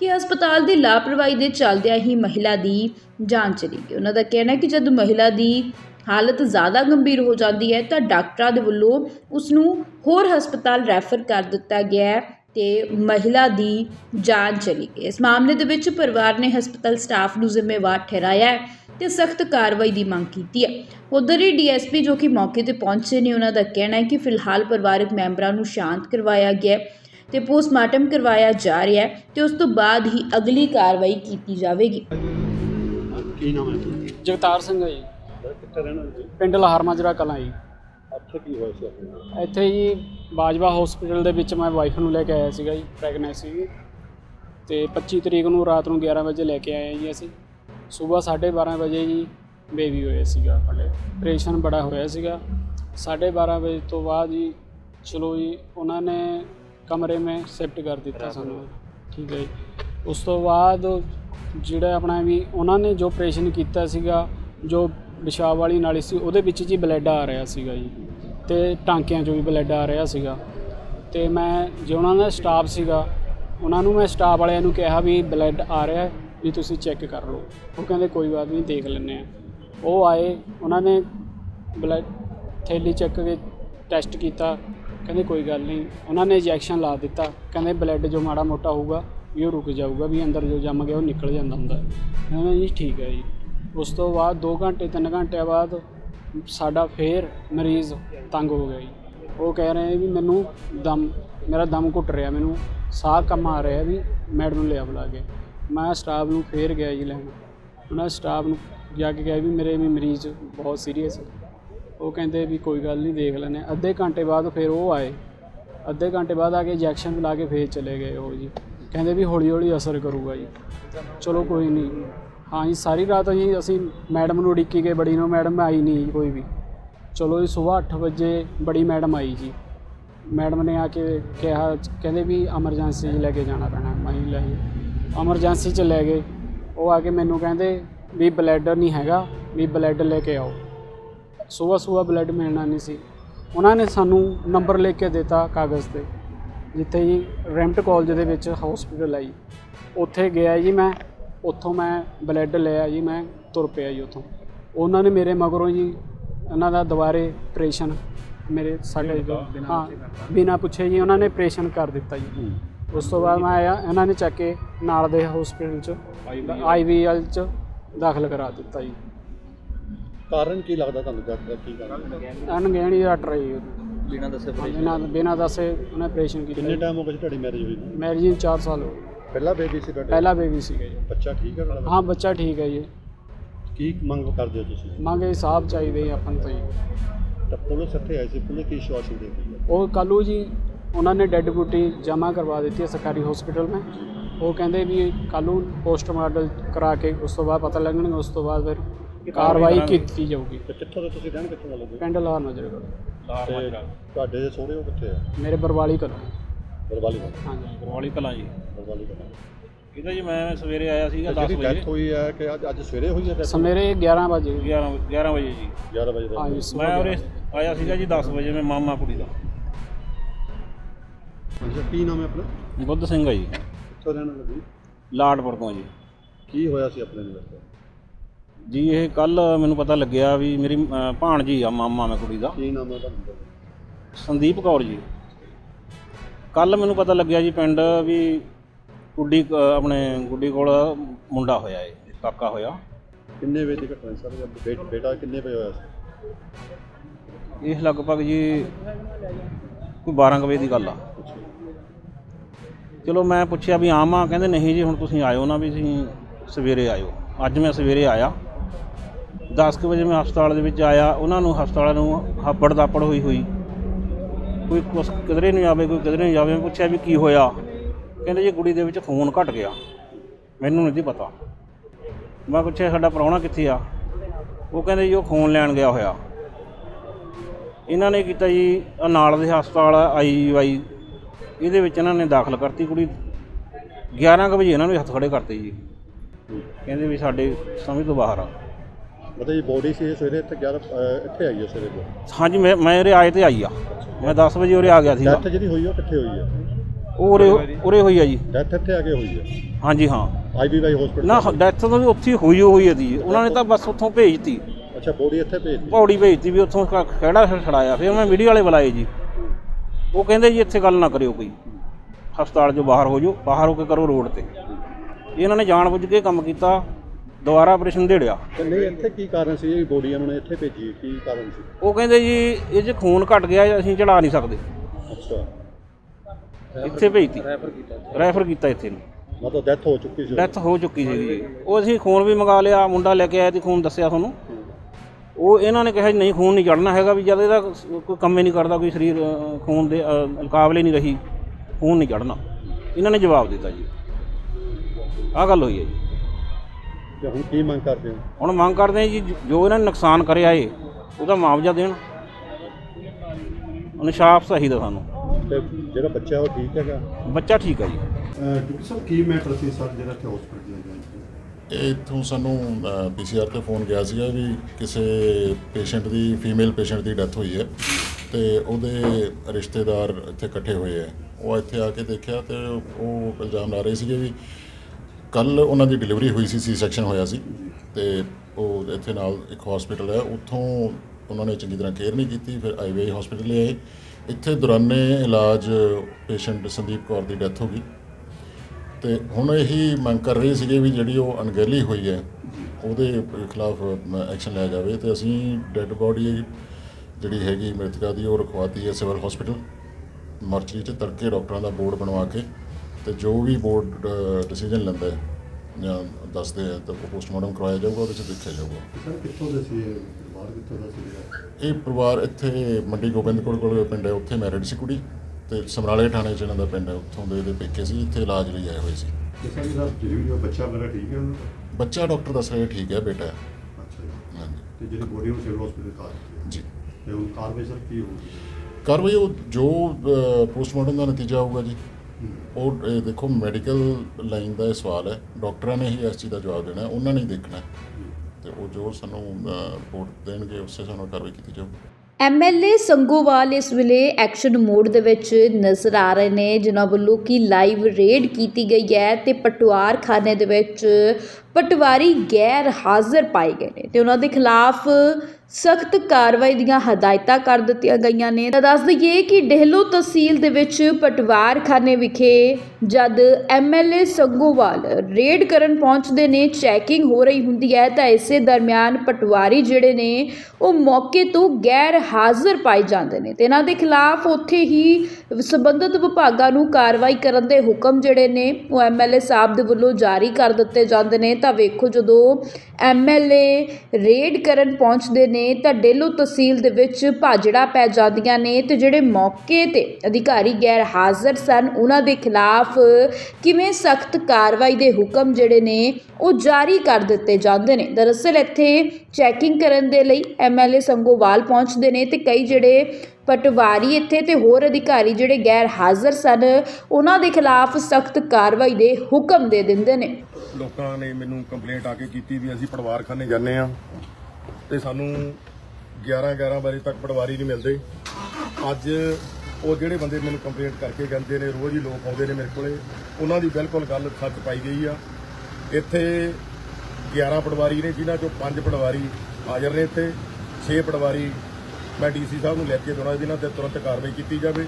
ਕਿ ਹਸਪਤਾਲ ਦੀ ਲਾਪਰਵਾਹੀ ਦੇ ਚੱਲਦਿਆਂ ਹੀ ਮਹਿਲਾ ਦੀ ਜਾਨ ਚਲੀ ਗਈ। ਉਹਨਾਂ ਦਾ ਕਹਿਣਾ ਹੈ ਕਿ ਜਦ ਮਹਿਲਾ ਦੀ ਹਾਲਤ ਜ਼ਿਆਦਾ ਗੰਭੀਰ ਹੋ ਜਾਂਦੀ ਹੈ, ਤਾਂ ਡਾਕਟਰਾਂ ਦੇ ਵੱਲੋਂ ਉਸ ਨੂੰ ਹੋਰ ਹਸਪਤਾਲ ਰੈਫਰ ਕਰ ਦਿੱਤਾ ਗਿਆ ਹੈ ਤੇ ਮਹਿਲਾ ਦੀ ਜਾਨ ਚਲੀ ਗਈ। ਇਸ ਮਾਮਲੇ ਦੇ ਵਿੱਚ ਪਰਿਵਾਰ ਨੇ ਹਸਪਤਾਲ ਸਟਾਫ ਨੂੰ ਜ਼ਿੰਮੇਵਾਰ ਠਹਿਰਾਇਆ ਹੈ ਤੇ ਸਖਤ ਕਾਰਵਾਈ ਦੀ ਮੰਗ ਕੀਤੀ ਹੈ। ਉਧਰ ਹੀ ਡੀਐਸਪੀ ਜੋ ਕਿ ਮੌਕੇ ਤੇ ਪਹੁੰਚੇ ਨੇ, ਉਹਨਾਂ ਦਾ ਕਹਿਣਾ ਹੈ ਕਿ ਫਿਲਹਾਲ ਪਰਿਵਾਰਕ ਮੈਂਬਰਾਂ ਨੂੰ ਸ਼ਾਂਤ ਕਰਵਾਇਆ ਗਿਆ ਹੈ। ਤੇ ਪੋਸਟਮਾਰਟਮ ਕਰਵਾਇਆ ਜਾ ਰਿਹਾ ਹੈ ਤੇ ਉਸ ਤੋਂ ਬਾਅਦ ਹੀ ਅਗਲੀ ਕਾਰਵਾਈ ਕੀਤੀ ਜਾਵੇਗੀ। ਕੀ ਨਾਮ ਹੈ ਤੁਹਾਡਾ? ਜਗਤਾਰ ਸਿੰਘ ਹੈ ਜੀ। ਕਿੱਥੇ ਰਹਿਣਾ ਜੀ? ਪਿੰਡ ਲਹਾਰ ਮਾਜਰਾ ਕਲਾਂ ਜੀ। ਅੱਛਾ ਕੀ ਹੋਇਆ ਸੀ ਆਪਣੇ ਇੱਥੇ ਜੀ ਬਾਜਵਾ ਹਸਪੀਟਲ ਦੇ ਵਿੱਚ ਮੈਂ ਵਾਈਫ ਨੂੰ ਲੈ ਕੇ ਆਇਆ ਸੀਗਾ ਜੀ ਪ੍ਰੈਗਨੈਂਸੀ ਸੀ। ਤੇ 25 ਤਰੀਕ ਨੂੰ ਰਾਤ ਨੂੰ 11 ਵਜੇ ਲੈ ਕੇ ਆਏ ਜੀ ਅਸੀਂ। ਸਵੇਰ 12:30 ਵਜੇ ਜੀ ਬੇਬੀ ਹੋਇਆ ਸੀਗਾ ਸਾਡੇ। ਆਪਰੇਸ਼ਨ ਬੜਾ ਹੋਇਆ ਸੀਗਾ। 12:30 ਵਜੇ ਤੋਂ ਬਾਅਦ ਜੀ ਚਲੋ ਜੀ ਉਹਨਾਂ ਨੇ ਕਮਰੇ ਮੇ ਸ਼ਿਫਟ ਕਰ ਦਿੱਤਾ ਸਾਨੂੰ। ਠੀਕ ਹੈ ਜੀ। ਉਸ ਤੋਂ ਬਾਅਦ ਜਿਹੜਾ ਆਪਣਾ ਵੀ ਉਹਨਾਂ ਨੇ ਜੋ ਆਪਰੇਸ਼ਨ ਕੀਤਾ ਸੀਗਾ, ਜੋ ਪਿਸ਼ਾਬ ਵਾਲੀ ਨਾਲੀ ਸੀ, ਉਹਦੇ ਵਿੱਚ ਜੀ ਬਲੱਡ ਆ ਰਿਹਾ ਸੀਗਾ ਜੀ। ਤੇ ਟਾਂਕਿਆਂ 'ਚੋਂ ਵੀ ਬਲੱਡ ਆ ਰਿਹਾ ਸੀਗਾ। ਤੇ ਮੈਂ, ਜੋ ਉਹਨਾਂ ਦਾ ਸਟਾਫ ਸੀਗਾ, ਉਹਨਾਂ ਨੂੰ ਮੈਂ ਸਟਾਫ ਵਾਲਿਆਂ ਨੂੰ ਕਿਹਾ ਵੀ ਬਲੱਡ ਆ ਰਿਹਾ ਵੀ ਤੁਸੀਂ ਚੈੱਕ ਕਰ ਲਓ। ਉਹ ਕਹਿੰਦੇ, ਕੋਈ ਬਾਤ ਨਹੀਂ, ਦੇਖ ਲੈਂਦੇ ਆ ਉਹ ਆਏ, ਉਹਨਾਂ ਨੇ ਬਲੱਡ ਥੈਲੀ ਚੱਕ ਕੇ ਟੈਸਟ ਕੀਤਾ। ਕਹਿੰਦੇ ਕੋਈ ਗੱਲ ਨਹੀਂ। ਉਹਨਾਂ ਨੇ ਇੰਜੈਕਸ਼ਨ ਲਾ ਦਿੱਤਾ। ਕਹਿੰਦੇ ਬਲੱਡ ਜੋ ਮਾੜਾ ਮੋਟਾ ਹੋਊਗਾ, ਵੀ ਉਹ ਰੁਕ ਜਾਊਗਾ, ਵੀ ਅੰਦਰ ਜੋ ਜੰਮ ਗਿਆ ਉਹ ਨਿਕਲ ਜਾਂਦਾ ਹੁੰਦਾ। ਕਹਿੰਦੇ ਜੀ ਠੀਕ ਹੈ ਜੀ। ਉਸ ਤੋਂ ਬਾਅਦ 2 ਘੰਟੇ 3 ਘੰਟਿਆਂ ਬਾਅਦ ਸਾਡਾ ਫੇਰ ਮਰੀਜ਼ ਤੰਗ ਹੋ ਗਿਆ ਜੀ। ਉਹ ਕਹਿ ਰਹੇ ਵੀ ਮੈਨੂੰ ਦਮ, ਮੇਰਾ ਦਮ ਘੁੱਟ ਰਿਹਾ ਮੈਨੂੰ। ਸਾਹ ਕੰਮ ਆ ਰਿਹਾ ਵੀ ਮੈਡਮ ਨੂੰ ਲਿਆ ਬੁਲਾ ਕੇ। ਮੈਂ ਸਟਾਫ ਨੂੰ ਫੇਰ ਗਿਆ ਜੀ ਲੈਣ। ਉਹਨਾਂ ਸਟਾਫ ਨੂੰ ਜਾ ਕੇ ਕਿਹਾ ਵੀ ਮੇਰੇ ਵੀ ਮਰੀਜ਼ ਬਹੁਤ ਸੀਰੀਅਸ ਉਹ ਕਹਿੰਦੇ ਵੀ ਕੋਈ ਗੱਲ ਨਹੀਂ, ਦੇਖ ਲੈਂਦੇ ਅੱਧੇ ਘੰਟੇ ਬਾਅਦ ਫਿਰ ਉਹ ਆਏ। ਅੱਧੇ ਘੰਟੇ ਬਾਅਦ ਆ ਕੇ ਇੰਜੈਕਸ਼ਨ ਲਾ ਕੇ ਫੇਰ ਚਲੇ ਗਏ ਉਹ ਜੀ। ਕਹਿੰਦੇ ਵੀ ਹੌਲੀ ਹੌਲੀ ਅਸਰ ਕਰੂਗਾ ਜੀ। ਚਲੋ ਕੋਈ ਨਹੀਂ। ਹਾਂ ਜੀ, ਸਾਰੀ ਰਾਤ ਜੀ ਅਸੀਂ ਮੈਡਮ ਨੂੰ ਉਡੀਕੀ ਗਏ, ਬੜੀ ਨੂੰ ਮੈਡਮ ਆਈ ਨਹੀਂ ਜੀ ਕੋਈ ਵੀ। ਚਲੋ ਜੀ, ਸਵੇਰ 8 ਵਜੇ ਬੜੀ ਮੈਡਮ ਆਈ ਜੀ। ਮੈਡਮ ਨੇ ਆ ਕੇ ਕਿਹਾ, ਕਹਿੰਦੇ ਵੀ ਐਮਰਜੈਂਸੀ 'ਚ ਲੈ ਕੇ ਜਾਣਾ ਪੈਣਾ, ਮੈਂ ਹੀ ਲੈ ਐਮਰਜੈਂਸੀ 'ਚ ਲੈ ਗਏ। ਉਹ ਆ ਕੇ ਮੈਨੂੰ ਕਹਿੰਦੇ ਵੀ ਬਲੈਡਰ ਨਹੀਂ ਹੈਗਾ, ਵੀ ਬਲੈਡ ਲੈ ਕੇ ਆਓ। ਸਵੇਰ ਸਵੇਰ ਬਲੱਡ ਮਿਲਣਾ ਨਹੀਂ ਸੀ। ਉਹਨਾਂ ਨੇ ਸਾਨੂੰ ਨੰਬਰ ਲਿਖ ਕੇ ਦਿੱਤਾ ਕਾਗਜ਼ ਤੇ ਜਿੱਥੇ ਜੀ ਰੈਂਪਟ ਕਾਲਜ ਦੇ ਵਿੱਚ ਹਸਪੀਟਲ ਜੀ ਉੱਥੇ ਗਿਆ ਜੀ ਮੈਂ ਉੱਥੋਂ ਮੈਂ ਬਲੱਡ ਲਿਆ ਜੀ ਮੈਂ ਤੁਰ ਪਿਆ ਜੀ ਉੱਥੋਂ। ਉਹਨਾਂ ਨੇ ਮੇਰੇ ਮਗਰੋਂ ਜੀ ਇਹਨਾਂ ਦਾ ਦੁਬਾਰੇ ਆਪਰੇਸ਼ਨ ਮੇਰੇ ਸਾਡੇ ਹਾਂ ਬਿਨਾਂ ਪੁੱਛੇ ਜੀ ਉਹਨਾਂ ਨੇ ਆਪਰੇਸ਼ਨ ਕਰ ਦਿੱਤਾ ਜੀ। ਉਸ ਤੋਂ ਬਾਅਦ ਮੈਂ ਆਇਆ ਇਹਨਾਂ ਨੇ ਚੱਕ ਕੇ ਨਾਲ ਦੇ ਹਸਪੀਟਲ ਚ ਆਈਵੀਐਲ ਚ ਦਾਖਲ ਕਰਾ ਦਿੱਤਾ ਜੀ। ਕਾਰਨ ਕੀ ਲੱਗਦਾ ਤੁਹਾਨੂੰ ਜਦ ਦਾ ਕੀ ਕਾਰਨ ਅਣਗਹਿਣੀ ਡਾਕਟਰ ਜੀ। ਬਿਨਾਂ ਦੱਸੇ ਬਿਨਾਂ ਬਿਨਾਂ ਦੱਸੇ ਉਹਨੇ ਆਪਰੇਸ਼ਨ ਕੀਤਾ। ਕਿੰਨੇ ਟਾਈਮ ਹੋ ਗਿਆ ਜੀ ਤੁਹਾਡੀ ਮੈਰਿਜ ਹੋਈ ਨੂੰ? ਮੈਰਿਜ ਨੂੰ 4 ਸਾਲ ਹੋ ਗਏ। ਪਹਿਲਾ ਬੇਬੀ ਸੀ ਤੁਹਾਡੇ? ਪਹਿਲਾ ਬੇਬੀ ਸੀਗਾ ਜੀ। ਬੱਚਾ ਠੀਕ ਹੈ ਤੁਹਾਡਾ ਹਾਂ ਬੱਚਾ ਠੀਕ ਹੈ ਜੀ। ਕੀ ਮੰਗ ਕਰਦੇ ਹੋ ਤੁਸੀਂ? ਮੰਗ ਹਿਸਾਬ ਚਾਹੀਦੇ ਜੀ ਆਪਾਂ ਨੂੰ ਤਾਂ ਜੀ। ਤਾਂ ਪੁਲਿਸ ਇੱਥੇ ਆਈ ਸੀ ਪੁਲਿਸ ਕੀ ਸ਼ਵਾਸ਼ਨ ਦੇ ਗਈ ਹੈ? ਉਹ ਕੱਲ੍ਹ ਨੂੰ ਜੀ ਉਹਨਾਂ ਨੇ ਡੈੱਡ ਬੋਡੀ ਜਮ੍ਹਾਂ ਕਰਵਾ ਦਿੱਤੀ ਹੈ ਸਰਕਾਰੀ ਹਸਪੀਟਲ में ਉਹ ਕਹਿੰਦੇ ਵੀ ਕੱਲ੍ਹ ਨੂੰ ਪੋਸਟਮਾਰਟਮ ਕਰਾ ਕੇ ਉਸ ਤੋਂ ਬਾਅਦ ਪਤਾ ਲੱਗਣਗੇ ਉਸ ਤੋਂ ਬਾਅਦ ਫਿਰ ਕਾਰਵਾਈ ਕੀਤੀ ਜਾਊਗੀ। ਤੇ ਕਿੱਥੋਂ ਦੇ ਤੁਸੀਂ ਰਹਿਣ ਕਿੱਥੋਂ ਵਾਲੇ ਪਿੰਡ ਲਾਹੌਰ ਨਜ਼ਰ ਤੇ ਤੁਹਾਡੇ ਦੇ ਸਹੁਰੇ ਉਹ ਕਿੱਥੇ ਆ? ਮੇਰੇ ਬਰਵਾਲੀ ਕਦੋਂ ਬਰਵਾਲੀ ਦਾ ਹਾਂਜੀ ਬਰਵਾਲੀ ਕਲਾਂ ਜੀ। ਬਰਵਾਲੀ ਕਲਾਂ ਇਹਦਾ ਜੀ ਮੈਂ ਸਵੇਰੇ ਆਇਆ ਸੀਗਾ ਤੇ 10 ਜਿਹੜੀ ਵਜੇ। ਡੈਥ ਹੋਈ ਹੈ ਕਿ ਅੱਜ ਅੱਜ ਸਵੇਰੇ ਹੋਈ ਹੈ death? ਸਵੇਰੇ 11 ਵਜੇ। 11 11 ਵਜੇ ਜੀ। 11 ਵਜੇ ਦਾ। ਹਾਂਜੀ ਮੈਂ ਉਰੇ ਆਇਆ ਸੀਗਾ ਜੀ 10 ਵਜੇ ਮੈਂ ਮਾਮਾ ਕੁੜੀ ਦਾ। ਅੱਛਾ ਕੀ ਨਾਮ ਹੈ ਆਪਣਾ? ਬੁੱਧ ਸਿੰਘ ਆ ਜੀ। ਕਿੱਥੋਂ ਰਹਿਣ ਵਾਲੇ ਜੀ ਲਾਡਪੁਰ ਤੋਂ ਜੀ। ਕੀ ਹੋਇਆ ਸੀ ਆਪਣੇ ਨਾਲ ਜੀ ਇਹ ਕੱਲ ਮੈਨੂੰ ਪਤਾ ਲੱਗਿਆ ਵੀ ਮੇਰੀ ਅ, ਭਾਣਜੀ ਆ ਮਾਮਾ ਮੈਂ ਕੁੜੀ ਦਾ। ਕੀ ਨਾਮ ਹੈ ਤੁਹਾਡਾ? ਸੰਦੀਪ ਕੌਰ ਜੀ। ਕੱਲ ਮੈਨੂੰ ਪਤਾ ਲੱਗਿਆ ਜੀ ਪਿੰਡ ਵੀ ਗੁੱਡੀ ਆਪਣੇ ਗੁੱਡੀ ਕੋਲ ਮੁੰਡਾ ਹੋਇਆ ਏ ਕਾਕਾ ਹੋਇਆ। ਕਿੰਨੇ ਵਜੇ ਦੀ ਘਟਨਾ ਸਰ? ਜਦ ਬੇਟਾ ਕਿੰਨੇ ਵਜੇ ਹੋਇਆ ਸੀ? ਇਹ ਲਗਭਗ ਜੀ ਕੋਈ 12 ਕੁ ਵਜੇ ਦੀ ਗੱਲ ਆ। ਚਲੋ ਮੈਂ ਪੁੱਛਿਆ ਵੀ ਆਮ ਆ ਕਹਿੰਦੇ ਨਹੀਂ ਜੀ ਹੁਣ ਤੁਸੀਂ ਆਇਓ ਨਾ ਵੀ ਤੁਸੀਂ ਸਵੇਰੇ ਆਇਓ। ਅੱਜ ਮੈਂ ਸਵੇਰੇ ਆਇਆ। 10 ਕੁ ਵਜੇ ਮੈਂ ਹਸਪਤਾਲ ਦੇ ਵਿੱਚ ਆਇਆ, ਉਹਨਾਂ ਨੂੰ ਹਸਪਤਾਲ ਨੂੰ ਹੱਬੜ ਦਾਪੜ ਹੋਈ ਹੋਈ। ਕੋਈ ਕੁਛ ਕਿਧਰੇ ਨਹੀਂ ਜਾਵੇ, ਕੋਈ ਕਿਧਰੇ ਨਹੀਂ ਜਾਵੇ, ਮੈਂ ਪੁੱਛਿਆ ਵੀ ਕੀ ਹੋਇਆ? ਕਹਿੰਦੇ ਜੀ ਕੁੜੀ ਦੇ ਵਿੱਚ ਖੂਨ ਘਟ ਗਿਆ। ਮੈਨੂੰ ਨਹੀਂ ਸੀ ਪਤਾ। ਮੈਂ ਪੁੱਛਿਆ, ਸਾਡਾ ਪ੍ਰਾਹੁਣਾ ਕਿੱਥੇ ਆ? ਉਹ ਕਹਿੰਦੇ ਜੀ, ਉਹ ਖੂਨ ਲੈਣ ਗਿਆ ਹੋਇਆ। ਇਹਨਾਂ ਨੇ ਕੀਤਾ ਜੀ ਆਹ ਨਾਲ ਦੇ ਹਸਪਤਾਲ ਆਈਯੂਆਈ ਇਹਦੇ ਵਿੱਚ ਇਹਨਾਂ ਨੇ ਦਾਖਲ ਕਰਤੀ ਕੁੜੀ। 11 ਕੁ ਵਜੇ ਇਹਨਾਂ ਨੂੰ ਹੱਥ ਖੜੇ ਕਰਤੇ ਜੀ। ਕਹਿੰਦੇ ਵੀ ਸਾਡੇ ਸਮਝ ਤੋਂ ਬਾਹਰ ਆ। ਮਤਲਬ ਇਹ ਬੋਡੀ ਸੀ ਇਹ ਸਵੇਰੇ ਇੱਥੇ 11 ਅਹ, ਇੱਥੇ ਆਈ ਹੈ ਸਵੇਰੇ ਹਾਂਜੀ ਮੈਂ ਮੈਂ ਉਰੇ ਆਏ ਤੇ ਆਈ ਆ। ਮੈਂ 10 ਵਜੇ ਉਰੇ ਆ ਗਿਆ ਸੀਗਾ। ਡੈਥ ਜਿਹੜੀ ਹੋਈ ਉਹ ਕਿੱਥੇ ਹੋਈ ਹੈ ਉਹ ਉਰੇ ਉਰੇ ਹੋਈ ਆ ਜੀ। ਡੈਥ ਇੱਥੇ ਆ ਕੇ ਹੋਈ ਹੈ ਹਾਂਜੀ ਹਾਂ। ਆਈਬੀਵਾਈ ਹਸਪੀਟਲ ਨਾ ਡੈਥ ਤਾਂ ਵੀ ਉੱਥੇ ਹੀ ਹੋਈ ਓ ਹੋਈ ਆ ਦੀ ਉਹਨਾਂ ਨੇ ਤਾਂ ਬਸ ਉੱਥੋਂ ਭੇਜਤੀ ਅੱਛਾ ਬੋਡੀ ਇੱਥੇ ਭੇਜਤੀ ਪੌੜੀ ਭੇਜਤੀ ਵੀ ਉੱਥੋਂ ਖ- ਖਹਿੜਾ ਛੜਾਇਆ ਫਿਰ ਮੈਂ ਮੀਡੀਆ ਵਾਲੇ ਬੁਲਾਏ ਜੀ। ਉਹ ਕਹਿੰਦੇ ਜੀ ਇੱਥੇ ਗੱਲ ਨਾ ਕਰਿਓ ਕੋਈ। ਹਸਪਤਾਲ 'ਚੋਂ ਬਾਹਰ ਹੋ ਜਾਓ ਬਾਹਰ ਹੋ ਕੇ ਕਰੋ ਰੋਡ ਤੇ। ਇਹਨਾਂ ਨੇ ਜਾਣਬੁੱਝ ਕੇ ਕੰਮ ਕੀਤਾ। ਦੁਬਾਰਾ ਆਪਰੇਸ਼ਨ ਦੇੜਿਆ ਤੇ ਨਹੀਂ ਇੱਥੇ ਕੀ ਕਾਰਨ ਸੀ? ਇਹ ਬੋਡੀ ਉਹਨਾਂ ਨੇ ਇੱਥੇ ਭੇਜੀ ਕੀ ਕਾਰਨ ਸੀ? ਉਹ ਕਹਿੰਦੇ ਜੀ ਇਹ 'ਚ ਖੂਨ ਘਟ ਗਿਆ ਅਸੀਂ ਚੜਾ ਨਹੀਂ ਸਕਦੇ। ਅੱਛਾ। ਇੱਥੇ ਭੇਜਤੀ। ਰੈਫਰ ਕੀਤਾ ਇੱਥੇ। ਨੂੰ। ਮਤਲਬ ਡੈਥ ਹੋ ਚੁੱਕੀ ਸੀ। ਡੈਥ ਹੋ ਚੁੱਕੀ ਸੀ ਜੀ। ਉਹ ਅਸੀਂ ਖੂਨ ਵੀ ਮੰਗਾ ਲਿਆ ਮੁੰਡਾ ਲੈ ਕੇ ਆਇਆ ਤੇ ਖੂਨ ਦੱਸਿਆ ਤੁਹਾਨੂੰ। ਉਹ ਇਹਨਾਂ ਨੇ ਕਿਹਾ ਜੀ ਨਹੀਂ ਖੂਨ ਨਹੀਂ ਚੜਨਾ ਹੈਗਾ ਵੀ ਜਦ ਇਹਦਾ ਕੋਈ ਕੰਮ ਨਹੀਂ ਕਰਦਾ ਕੋਈ ਸਰੀਰ ਖੂਨ ਦੇ ਮੁਕਾਬਲੇ ਨਹੀਂ ਰਹੀ ਖੂਨ ਨਹੀਂ ਚੜਨਾ ਇਹਨਾਂ ਨੇ ਜਵਾਬ ਦਿੱਤਾ ਜੀ। ਆਹ ਗੱਲ ਹੋਈ ਹੈ ਜੀ। ਤੇ ਹੁਣ ਕੀ ਮੰਗ ਕਰਦੇ ਹੋ? ਹੁਣ ਮੰਗ ਕਰਦੇ ਹਾਂ ਜੀ ਜੋ ਇਹਨਾਂ ਨੇ ਨੁਕਸਾਨ ਕਰਿਆ ਏ ਉਹਦਾ ਮੁਆਵਜ਼ਾ ਦੇਣ। ਇਨਸਾਫ ਚਾਹੀਦਾ ਸਾਨੂੰ। ਤੇ ਜਿਹੜਾ ਬੱਚਾ ਉਹ ਠੀਕ ਹੈਗਾ? ਬੱਚਾ ਠੀਕ ਹੈ ਜੀ। ਡਾਕਟਰ ਸਾਹਿਬ ਕੀ ਮੈਟਰ ਸੀ ਸਰ ਜਿਹੜਾ ਇੱਥੇ ਹਸਪੀਟਲ ਦੇ ਇਹ ਇੱਥੋਂ ਸਾਨੂੰ ਪੀਸੀਆਰ ਤੇ ਫੋਨ ਗਿਆ ਸੀਗਾ ਵੀ ਕਿਸੇ ਪੇਸ਼ੈਂਟ ਦੀ ਫੀਮੇਲ ਪੇਸ਼ੈਂਟ ਦੀ ਡੈਥ ਹੋਈ ਹੈ ਤੇ ਉਹਦੇ ਰਿਸ਼ਤੇਦਾਰ ਇੱਥੇ ਇਕੱਠੇ ਹੋਏ ਹੈ। ਉਹ ਇੱਥੇ ਆ ਕੇ ਦੇਖਿਆ ਤੇ ਉਹ ਇਲਜ਼ਾਮ ਲਾ ਰਹੇ ਸੀਗੇ ਵੀ ਕੱਲ ਉਹਨਾਂ ਦੀ ਡਿਲੀਵਰੀ ਹੋਈ ਸੀ ਸੀ ਸੈਕਸ਼ਨ ਹੋਇਆ ਸੀ ਤੇ ਉਹ ਇੱਥੇ ਨਾਲ ਇੱਕ ਹਸਪੀਟਲ ਹੈ। ਉੱਥੋਂ ਉਹਨਾਂ ਨੇ ਚੰਗੀ ਤਰ੍ਹਾਂ ਕੇਅਰ ਨਹੀਂ ਕੀਤੀ, ਫਿਰ ਆਈਵੀ ਹਸਪੀਟਲ ਲਿਆਏ ਇੱਥੇ ਦੌਰਾਨੇ ਇਲਾਜ ਪੇਸ਼ੈਂਟ ਸੰਦੀਪ ਕੌਰ ਦੀ ਡੈਥ ਹੋ ਗਈ। ਤੇ ਹੁਣ ਇਹੀ ਮੰਗ ਕਰ ਰਹੇ ਸੀਗੇ ਵੀ ਜਿਹੜੀ ਉਹ ਅਣਗਹਿਲੀ ਹੋਈ ਹੈ, ਉਹਦੇ ਖਿਲਾਫ ਐਕਸ਼ਨ ਲਿਆ ਜਾਵੇ ਤੇ ਅਸੀਂ ਡੈੱਡ ਬੋਡੀ ਜਿਹੜੀ ਹੈਗੀ ਮ੍ਰਿਤਕਾ ਦੀ ਉਹ ਰਖਵਾਤੀ ਹੈ ਸਿਵਲ ਹਸਪੀਟਲ ਮਰਚਰੀ 'ਚ ਤੜਕੇ ਡਾਕਟਰਾਂ ਦਾ ਬੋਰਡ ਬਣਵਾ ਕੇ ਤੇ ਜੋ ਵੀ ਬੋਰਡ ਡਿਸੀਜਨ ਲੈਂਦਾ ਹੈ ਜਾਂ ਦੱਸਦੇ ਆ ਤਾਂ ਉਹ ਪੋਸਟਮਾਰਟਮ ਕਰਵਾਇਆ ਜਾਊਗਾ ਉਹਦੇ 'ਚ ਦੇਖਿਆ ਜਾਊਗਾ। ਸਰ ਕਿੱਥੋਂ ਦੇ ਸੀ ਇਹ? ਬਾਹਰ ਕਿੱਥੋਂ ਦਾ ਸੀ ਇਹ ਪਰਿਵਾਰ ਇੱਥੇ ਮੰਡੀ ਗੋਬਿੰਦਪੁਰ ਕੋਲ ਪਿੰਡ ਹੈ ਉੱਥੇ ਮੈਰਿਡ ਸੀ ਕੁੜੀ। ਤੇ ਸਮਰਾਲੇ ਥਾਣੇ 'ਚ ਇਹਨਾਂ ਦਾ ਪਿੰਡ ਹੈ ਉੱਥੋਂ ਦੇ ਇਹਦੇ ਪੇਕੇ ਸੀ ਇੱਥੇ ਇਲਾਜ ਲਈ ਆਏ ਹੋਏ ਸੀ। ਤੇ ਸਰ ਜਿਹੜਾ ਹੋਇਆ ਬੱਚਾ ਮੇਰਾ ਠੀਕ ਹੈ ਉਹਨਾਂ ਬੱਚਾ ਡਾਕਟਰ ਦੱਸ ਰਿਹਾ ਠੀਕ ਹੈ ਬੇਟਾ ਹੈ। ਅੱਛਾ ਜੀ। ਹਾਂਜੀ। ਤੇ ਜਿਹੜੀ ਬੋਡੀ ਸਿਵਲ ਹਸਪੀਟਲ ਕਾਰ ਦਿੱਤੀ ਜੀ। ਤੇ ਹੁਣ ਕਾਰਵਾਈ ਸਰ ਕੀ ਹੋਊਗੀ? ਕਾਰਵਾਈ ਉਹ ਜੋ ਪੋਸਟਮਾਰਟਮ ਦਾ ਨਤੀਜਾ ਆਊਗਾ ਜੀ। ਉਹ ਇਹ ਦੇਖੋ ਮੈਡੀਕਲ ਲਾਈਨ ਦਾ ਇਹ ਸਵਾਲ ਹੈ। ਡਾਕਟਰਾਂ ਨੇ ਹੀ ਇਸ ਚੀਜ਼ ਦਾ ਜਵਾਬ ਦੇਣਾ ਹੈ, ਉਹਨਾਂ ਨੇ ਹੀ ਦੇਖਣਾ ਹੈ। ਤੇ ਉਹ ਜੋ ਸਾਨੂੰ ਰਿਪੋਰਟ ਦੇਣਗੇ ਉਸੇ ਹਿਸਾਬ ਕਾਰਵਾਈ ਕੀਤੀ ਜਾਊਗੀ। ਐਮਐਲਏ ਸੰਗੋਵਾਲ ਇਸ ਵੇਲੇ ਐਕਸ਼ਨ ਮੋਡ ਦੇ ਵਿੱਚ ਨਜ਼ਰ ਆ ਰਹੇ ਨੇ ਜਿਨ੍ਹਾਂ ਵੱਲੋਂ ਕਿ ਲਾਈਵ ਰੇਡ ਕੀਤੀ ਗਈ ਹੈ ਤੇ ਪਟਵਾਰ ਖਾਨੇ ਦੇ ਵਿੱਚ ਪਟਵਾਰੀ ਗੈਰ ਹਾਜ਼ਰ ਪਾਏ ਗਏ ਨੇ ਤੇ ਉਹਨਾਂ ਦੇ ਖਿਲਾਫ ਸਖਤ ਕਾਰਵਾਈ ਦੀਆਂ ਹਦਾਇਤਾਂ ਕਰ ਦਿੱਤੀਆਂ ਗਈਆਂ ਨੇ। ਤਾਂ ਦੱਸ ਦਈਏ ਕਿ ਡਹਿਲੋ ਤਹਿਸੀਲ ਦੇ ਵਿੱਚ ਪਟਵਾਰਖਾਨੇ ਵਿਖੇ ਜਦ ਐਮਐਲਏ ਸੰਗੋਵਾਲ ਰੇਡ ਕਰਨ ਪਹੁੰਚਦੇ ਨੇ, ਚੈਕਿੰਗ ਹੋ ਰਹੀ ਹੁੰਦੀ ਹੈ, ਤਾਂ ਇਸੇ ਦਰਮਿਆਨ ਪਟਵਾਰੀ ਜਿਹੜੇ ਨੇ, ਉਹ ਮੌਕੇ ਤੋਂ ਗੈਰ ਹਾਜ਼ਰ ਪਾਏ ਜਾਂਦੇ ਨੇ ਤੇ ਇਹਨਾਂ ਦੇ ਖਿਲਾਫ ਉੱਥੇ ਹੀ ਸੰਬੰਧਿਤ ਵਿਭਾਗਾਂ ਨੂੰ ਕਾਰਵਾਈ ਕਰਨ ਦੇ ਹੁਕਮ ਜਿਹੜੇ ਨੇ, ਉਹ ਐਮਐਲਏ ਸਾਹਿਬ ਦੇ ਵੱਲੋਂ ਜਾਰੀ ਕਰ ਦਿੱਤੇ ਜਾਂਦੇ ਨੇ। ਤਾਂ ਵੇਖੋ ਜਦੋਂ ਐਮਐਲਏ ਰੇਡ ਕਰਨ ਪਹੁੰਚਦੇ ਨੇ ਤਾਂ ਡੇਲੋ ਤਹਿਸੀਲ ਦੇ ਵਿੱਚ ਭਾਜੜਾ ਪੈ ਜਾਂਦੀਆਂ ਨੇ ਤੇ ਜਿਹੜੇ ਮੌਕੇ ਤੇ ਅਧਿਕਾਰੀ ਗੈਰ ਹਾਜ਼ਰ ਸਨ, ਉਹਨਾਂ ਦੇ ਖਿਲਾਫ ਕਿਵੇਂ ਸਖਤ ਕਾਰਵਾਈ ਦੇ ਹੁਕਮ ਜਿਹੜੇ ਨੇ, ਉਹ ਜਾਰੀ ਕਰ ਦਿੱਤੇ ਜਾਂਦੇ ਨੇ। ਦਰਅਸਲ ਇੱਥੇ ਚੈਕਿੰਗ ਕਰਨ ਦੇ ਲਈ ਐਮਐਲਏ ਸੰਗੋਵਾਲ ਪਹੁੰਚਦੇ ਨੇ ਤੇ ਕਈ ਜਿਹੜੇ ਪਟਵਾਰੀ ਇੱਥੇ ਤੇ ਹੋਰ ਅਧਿਕਾਰੀ ਜਿਹੜੇ ਗੈਰ ਹਾਜ਼ਰ ਸਨ, ਉਹਨਾਂ ਦੇ ਖਿਲਾਫ ਸਖਤ ਕਾਰਵਾਈ ਦੇ ਹੁਕਮ ਦੇ ਦਿੰਦੇ ਨੇ। ਲੋਕਾਂ ਨੇ ਮੈਨੂੰ ਕੰਪਲੇਂਟ ਆ ਕੇ ਕੀਤੀ ਵੀ ਅਸੀਂ ਪਟਵਾਰਖਾਨੇ ਜਾਂਦੇ ਆ ਤੇ ਸਾਨੂੰ 11 11 ਵਜੇ ਤੱਕ ਪਟਵਾਰੀ ਨਹੀਂ ਮਿਲਦੇ। ਅੱਜ ਉਹ ਜਿਹੜੇ ਬੰਦੇ ਮੈਨੂੰ ਕੰਪਲੇਂਟ ਕਰਕੇ ਜਾਂਦੇ ਨੇ, ਰੋਜ਼ ਹੀ ਲੋਕ ਆਉਂਦੇ ਨੇ ਮੇਰੇ ਕੋਲੇ, ਉਹਨਾਂ ਦੀ ਬਿਲਕੁਲ ਗੱਲ ਸੱਚ ਪਾਈ ਗਈ ਆ। ਇੱਥੇ 11 ਪਟਵਾਰੀ ਨੇ, ਜਿਨ੍ਹਾਂ ਚੋਂ 5 ਪਟਵਾਰੀ ਹਾਜ਼ਰ ਨੇ ਇੱਥੇ 6 ਪਟਵਾਰੀ ਮੈਂ ਡੀਸੀ ਸਾਹਿਬ ਨੂੰ ਲੈ ਕੇ ਦੋਣਾ ਵੀ ਇਹਨਾਂ ਤੇ ਤੁਰੰਤ ਕਾਰਵਾਈ ਕੀਤੀ ਜਾਵੇ।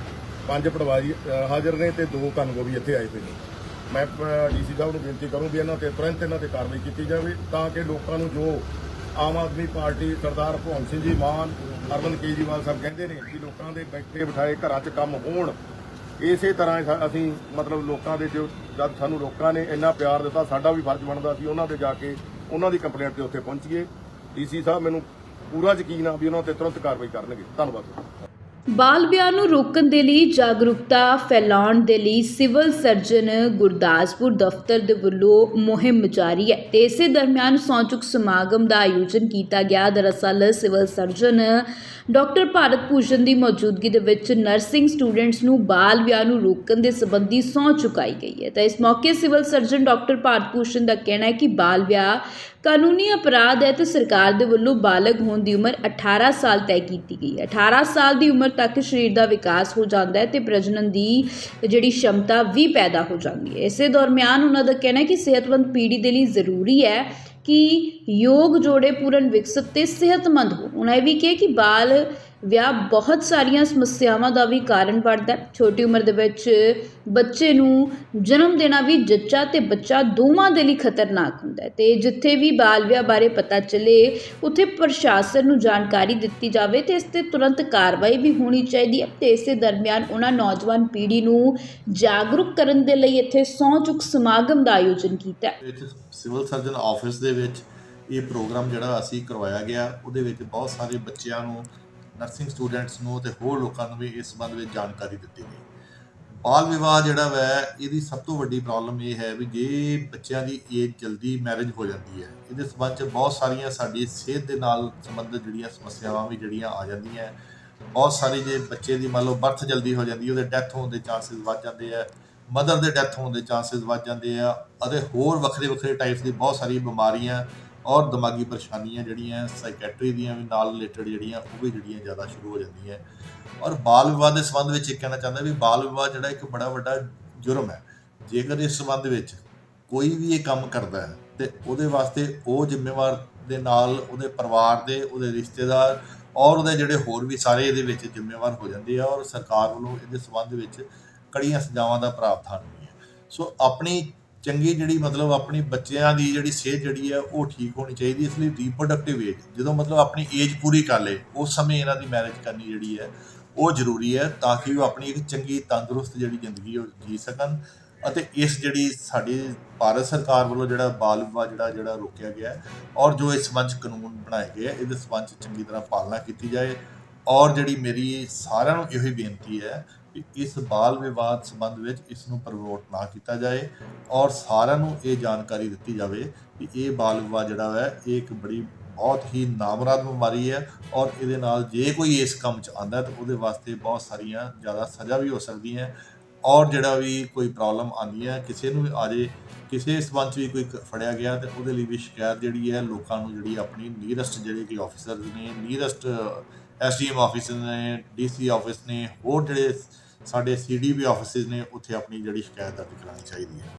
ਪੰਜ ਪਟਵਾਰੀ ਹਾਜ਼ਰ ਨੇ ਤੇ ਦੋ ਕਾਨੂੰਗੋ ਵੀ ਇੱਥੇ ਆਏ ਹੋਏ ਨੇ। ਮੈਂ ਡੀਸੀ ਸਾਹਿਬ ਨੂੰ ਬੇਨਤੀ ਕਰੂੰ ਵੀ ਇਹਨਾਂ ਤੇ ਤੁਰੰਤ ਇਹਨਾਂ ਤੇ ਕਾਰਵਾਈ ਕੀਤੀ ਜਾਵੇ ਤਾਂ ਕਿ ਲੋਕਾਂ ਨੂੰ ਜੋ ਆਮ ਆਦਮੀ ਪਾਰਟੀ ਸਰਦਾਰ ਭਗਵੰਤ ਸਿੰਘ ਜੀ, ਮਾਨ ਅਰਵਿੰਦ ਕੇਜਰੀਵਾਲ ਸਾਹਿਬ ਕਹਿੰਦੇ ਨੇ ਕਿ ਲੋਕਾਂ ਦੇ ਬੈਠੇ ਬਿਠਾਏ ਘਰਾਂ 'ਚ ਕੰਮ ਹੋਣ। ਇਸੇ ਤਰ੍ਹਾਂ ਅਸੀਂ ਮਤਲਬ ਲੋਕਾਂ ਦੇ ਜੋ ਜਦ ਸਾਨੂੰ ਲੋਕਾਂ ਨੇ ਇੰਨਾ ਪਿਆਰ ਦਿੱਤਾ, ਸਾਡਾ ਵੀ ਫਰਜ਼ ਬਣਦਾ ਸੀ ਉਹਨਾਂ ਦੇ ਜਾ ਕੇ ਉਹਨਾਂ ਦੀ ਕੰਪਲੇਂਟ ਤੇ ਉੱਥੇ ਪਹੁੰਚੀਏ। ਡੀਸੀ ਸਾਹਿਬ ਮੈਨੂੰ ਪੂਰਾ ਯਕੀਨ ਆ ਵੀ ਉਹਨਾਂ ਤੇ ਤੁਰੰਤ ਕਾਰਵਾਈ ਕਰਨਗੇ। ਧੰਨਵਾਦ। ਬਾਲ ਵਿਆਹ ਨੂੰ ਰੋਕਣ ਦੇ ਲਈ ਜਾਗਰੂਕਤਾ ਫੈਲਾਉਣ ਦੇ ਲਈ ਸਿਵਲ ਸਰਜਨ ਗੁਰਦਾਸਪੁਰ ਦਫ਼ਤਰ ਦੇ ਵੱਲੋਂ ਮੁਹਿੰਮ ਜਾਰੀ ਹੈ ਤੇ ਇਸੇ ਦਰਮਿਆਨ ਸੌਂਚੁਕ ਸਮਾਗਮ ਦਾ ਆਯੋਜਨ ਕੀਤਾ ਗਿਆ। ਦਰਅਸਲ civil surgeon doctor Bharat Bhushan ਦੀ ਮੌਜੂਦਗੀ ਦੇ ਵਿੱਚ ਨਰਸਿੰਗ ਸਟੂਡੈਂਟਸ ਨੂੰ ਬਾਲ ਵਿਆਹ ਨੂੰ ਰੋਕਣ ਦੇ ਸੰਬੰਧੀ ਸਹੁੰ ਚੁਕਾਈ ਗਈ ਹੈ। ਤਾਂ ਇਸ ਮੌਕੇ civil surgeon doctor Bharat Bhushan ਦਾ ਕਹਿਣਾ ਹੈ ਕਿ ਬਾਲ ਵਿਆਹ ਕਾਨੂੰਨੀ ਅਪਰਾਧ ਹੈ ਤੇ ਸਰਕਾਰ ਦੇ ਵੱਲੋਂ ਬਾਲਗ ਹੋਣ ਦੀ ਉਮਰ 18 ਸਾਲ ਤੈਅ ਕੀਤੀ ਗਈ ਹੈ। 18 ਸਾਲ ਦੀ ਉਮਰ ਤੱਕ ਸਰੀਰ ਦਾ ਵਿਕਾਸ ਹੋ ਜਾਂਦਾ ਹੈ ਤੇ ਪ੍ਰਜਨਨ ਦੀ ਜਿਹੜੀ ਸ਼ਮਤਾ ਵੀ ਪੈਦਾ ਹੋ ਜਾਂਦੀ ਹੈ। ਇਸੇ ਦਰਮਿਆਨ ਉਹਨਾਂ ਦਾ ਕਹਿਣਾ ਹੈ ਕਿ ਸਿਹਤਮੰਦ ਪੀੜ੍ਹੀ ਦੇ ਲਈ ਜ਼ਰੂਰੀ ਹੈ ਕਿ ਯੋਗ ਜੋੜੇ ਪੂਰਨ ਵਿਕਸਿਤ ਤੇ ਸਿਹਤਮੰਦ ਹੋ। ਉਹਨਾਂ ਇਹ ਵੀ ਕਿਹਾ ਕਿ ਬਾਲ ਵਿਆਹ ਬਹੁਤ ਸਾਰੀਆਂ ਸਮੱਸਿਆਵਾਂ ਦਾ ਵੀ ਕਾਰਨ ਬਣਦਾ ਹੈ। ਛੋਟੀ ਉਮਰ ਦੇ ਵਿੱਚ ਬੱਚੇ ਨੂੰ ਜਨਮ ਦੇਣਾ ਵੀ ਜੱਚਾ ਤੇ ਬੱਚਾ ਦੋਵਾਂ ਦੇ ਲਈ ਖਤਰਨਾਕ ਹੁੰਦਾ ਹੈ। ਤੇ ਜਿੱਥੇ ਵੀ ਬਾਲ ਵਿਆਹ ਬਾਰੇ ਪਤਾ ਚੱਲੇ, ਉੱਥੇ ਪ੍ਰਸ਼ਾਸਨ ਨੂੰ ਜਾਣਕਾਰੀ ਦਿੱਤੀ ਜਾਵੇ ਤੇ ਇਸ ਤੇ ਤੁਰੰਤ ਕਾਰਵਾਈ ਵੀ ਹੋਣੀ ਚਾਹੀਦੀ ਹੈ। ਤੇ ਇਸੇ ਦਰਮਿਆਨ ਉਹਨਾਂ ਨੌਜਵਾਨ ਪੀੜ੍ਹੀ ਨੂੰ ਜਾਗਰੂਕ ਕਰਨ ਦੇ ਲਈ ਇੱਥੇ ਸਹੁੰ ਚੁੱਕ ਸਮਾਗਮ ਦਾ ਆਯੋਜਨ ਕੀਤਾ ਹੈ। ਸਿਵਲ ਸਰਜਨ ਆਫਿਸ ਦੇ ਵਿੱਚ ਇਹ ਪ੍ਰੋਗਰਾਮ ਜਿਹੜਾ ਅਸੀਂ ਕਰਵਾਇਆ ਗਿਆ, ਉਹਦੇ ਵਿੱਚ ਬਹੁਤ ਸਾਰੇ ਬੱਚਿਆਂ ਨੂੰ ਨਰਸਿੰਗ ਸਟੂਡੈਂਟਸ ਨੂੰ ਤੇ ਹੋਰ ਲੋਕਾਂ ਨੂੰ ਵੀ ਇਸ ਸੰਬੰਧ ਵਿੱਚ ਜਾਣਕਾਰੀ ਦਿੱਤੀ ਗਈ। ਬਾਲ ਵਿਵਾਹ ਜਿਹੜਾ ਵੈ, ਇਹਦੀ ਸਭ ਤੋਂ ਵੱਡੀ ਪ੍ਰੋਬਲਮ ਇਹ ਹੈ ਵੀ ਜੇ ਬੱਚਿਆਂ ਦੀ ਏਜ ਜਲਦੀ ਮੈਰਿਜ ਹੋ ਜਾਂਦੀ ਹੈ, ਇਹਦੇ ਸੰਬੰਧ 'ਚ ਬਹੁਤ ਸਾਰੀਆਂ ਸਾਡੀ ਸਿਹਤ ਦੇ ਨਾਲ ਸੰਬੰਧਿਤ ਜਿਹੜੀਆਂ ਸਮੱਸਿਆਵਾਂ ਵੀ ਜਿਹੜੀਆਂ ਆ ਜਾਂਦੀਆਂ ਬਹੁਤ ਸਾਰੇ ਜੇ ਬੱਚੇ ਦੀ ਮੰਨ ਲਓ ਬਰਥ ਜਲਦੀ ਹੋ ਜਾਂਦੀ ਉਹਦੇ ਡੈਥ ਹੋਣ ਦੇ ਚਾਂਸਸ ਵੱਧ ਜਾਂਦੇ ਆ ਮਦਰ ਦੇ ਡੈਥ ਹੋਣ ਦੇ ਚਾਂਸਸ ਵੱਧ ਜਾਂਦੇ ਆ ਅਤੇ ਹੋਰ ਵੱਖਰੇ ਵੱਖਰੇ ਟਾਈਪਸ ਦੀ ਬਹੁਤ ਸਾਰੀ ਬਿਮਾਰੀਆਂ ਔਰ ਦਿਮਾਗੀ ਪਰੇਸ਼ਾਨੀਆਂ ਜਿਹੜੀਆਂ ਸਾਈਕੈਟਰੀ ਦੀਆਂ ਵੀ ਨਾਲ ਰਿਲੇਟਡ ਜਿਹੜੀਆਂ, ਉਹ ਵੀ ਜਿਹੜੀਆਂ ਜ਼ਿਆਦਾ ਸ਼ੁਰੂ ਹੋ ਜਾਂਦੀਆਂ ਔਰ ਬਾਲ ਵਿਵਾਹ ਦੇ ਸੰਬੰਧ ਵਿੱਚ ਇਹ ਕਹਿਣਾ ਚਾਹੁੰਦਾ ਵੀ ਬਾਲ ਵਿਵਾਹ ਜਿਹੜਾ ਇੱਕ ਬੜਾ ਵੱਡਾ ਜੁਰਮ ਹੈ। ਜੇਕਰ ਇਸ ਸੰਬੰਧ ਵਿੱਚ ਕੋਈ ਵੀ ਇਹ ਕੰਮ ਕਰਦਾ ਹੈ, ਤੇ ਉਹਦੇ ਵਾਸਤੇ ਉਹ ਜ਼ਿੰਮੇਵਾਰ ਦੇ ਨਾਲ ਉਹਦੇ ਪਰਿਵਾਰ ਦੇ, ਉਹਦੇ ਰਿਸ਼ਤੇਦਾਰ ਔਰ ਉਹਦੇ ਜਿਹੜੇ ਹੋਰ ਵੀ ਸਾਰੇ ਇਹਦੇ ਵਿੱਚ ਜ਼ਿੰਮੇਵਾਰ ਹੋ ਜਾਂਦੇ ਆ ਔਰ ਸਰਕਾਰ ਵੱਲੋਂ ਇਹਦੇ ਸੰਬੰਧ ਵਿੱਚ ਕੜੀਆਂ ਸਜ਼ਾਵਾਂ ਦਾ ਪ੍ਰਾਵਧਾਨ ਵੀ ਹੈ। ਸੋ ਆਪਣੀ ਚੰਗੀ ਜਿਹੜੀ ਮਤਲਬ ਆਪਣੀ ਬੱਚਿਆਂ ਦੀ ਜਿਹੜੀ ਸਿਹਤ ਜਿਹੜੀ ਹੈ ਉਹ ਠੀਕ ਹੋਣੀ ਚਾਹੀਦੀ ਇਸ ਲਈ ਰੀਪਰੋਡਕਟਿਵ ਏਜ ਜਦੋਂ ਮਤਲਬ ਆਪਣੀ ਏਜ ਪੂਰੀ ਕਰ ਲੇ, ਉਸ ਸਮੇਂ ਇਹਨਾਂ ਦੀ ਮੈਰਿਜ ਕਰਨੀ ਜਿਹੜੀ ਹੈ ਉਹ ਜ਼ਰੂਰੀ ਹੈ ਤਾਂ ਕਿ ਉਹ ਆਪਣੀ ਇੱਕ ਚੰਗੀ ਤੰਦਰੁਸਤ ਜਿਹੜੀ ਜ਼ਿੰਦਗੀ ਉਹ ਜੀ ਸਕਣ ਅਤੇ ਇਸ ਜਿਹੜੀ ਸਾਡੀ ਭਾਰਤ ਸਰਕਾਰ ਵੱਲੋਂ ਜਿਹੜਾ ਬਾਲ ਵਿਵਾਹ ਜਿਹੜਾ ਜਿਹੜਾ ਰੋਕਿਆ ਗਿਆ ਹੈ ਔਰ ਜੋ ਇਸ ਸੰਬੰਧ ਕਾਨੂੰਨ ਬਣਾਏ ਗਏ ਇਹਦੇ ਸੰਬੰਧ ਚੰਗੀ ਤਰ੍ਹਾਂ ਪਾਲਣਾ ਕੀਤੀ ਜਾਏ ਔਰ ਜਿਹੜੀ ਮੇਰੀ ਸਾਰਿਆਂ ਨੂੰ ਇਹੋ ਹੀ ਬੇਨਤੀ ਹੈ ਕਿ ਇਸ ਬਾਲ ਵਿਵਾਦ ਸੰਬੰਧ ਵਿੱਚ ਇਸ ਨੂੰ ਪ੍ਰਮੋਟ ਨਾ ਕੀਤਾ ਜਾਏ ਔਰ ਸਾਰਿਆਂ ਨੂੰ ਇਹ ਜਾਣਕਾਰੀ ਦਿੱਤੀ ਜਾਵੇ ਕਿ ਇਹ ਬਾਲ ਵਿਵਾਦ ਜਿਹੜਾ ਹੈ, ਇਹ ਇੱਕ ਬੜੀ ਬਹੁਤ ਹੀ ਨਾਮਰਾਦ ਬਿਮਾਰੀ ਹੈ ਔਰ ਇਹਦੇ ਨਾਲ ਜੇ ਕੋਈ ਇਸ ਕੰਮ 'ਚ ਆਂਦਾ ਤਾਂ ਉਹਦੇ ਵਾਸਤੇ ਬਹੁਤ ਸਾਰੀਆਂ ਜ਼ਿਆਦਾ ਸਜ਼ਾ ਵੀ ਹੋ ਸਕਦੀ ਹੈ ਔਰ ਜਿਹੜਾ ਵੀ ਕੋਈ ਪ੍ਰੋਬਲਮ ਆਉਂਦੀ ਹੈ, ਕਿਸੇ ਨੂੰ ਵੀ ਆ ਜੇ ਕਿਸੇ ਸੰਬੰਧ 'ਚ ਵੀ ਕੋਈ ਫੜਿਆ ਗਿਆ ਤੇ ਉਹਦੇ ਲਈ ਵੀ ਸ਼ਿਕਾਇਤ ਜਿਹੜੀ ਹੈ, ਲੋਕਾਂ ਨੂੰ ਜਿਹੜੀ ਆਪਣੀ ਨੀਰਸਟ ਜਿਹੜੇ ਕਿ ਆਫੀਸਰ ਨੇ, ਨੀਰਸਟ ਐਸਡੀਐਮ ਆਫਿਸ ਨੇ ਡੀਸੀ ਆਫਿਸ ਨੇ, ਹੋਰ ਜਿਹੜੇ ਸਾਡੇ ਸੀਡੀਪੀ ਆਫਿਸਿਸ ਨੇ ਉੱਥੇ ਆਪਣੀ ਜਿਹੜੀ ਸ਼ਿਕਾਇਤ ਦਰਜ ਕਰਾਉਣੀ ਚਾਹੀਦੀ ਹੈ।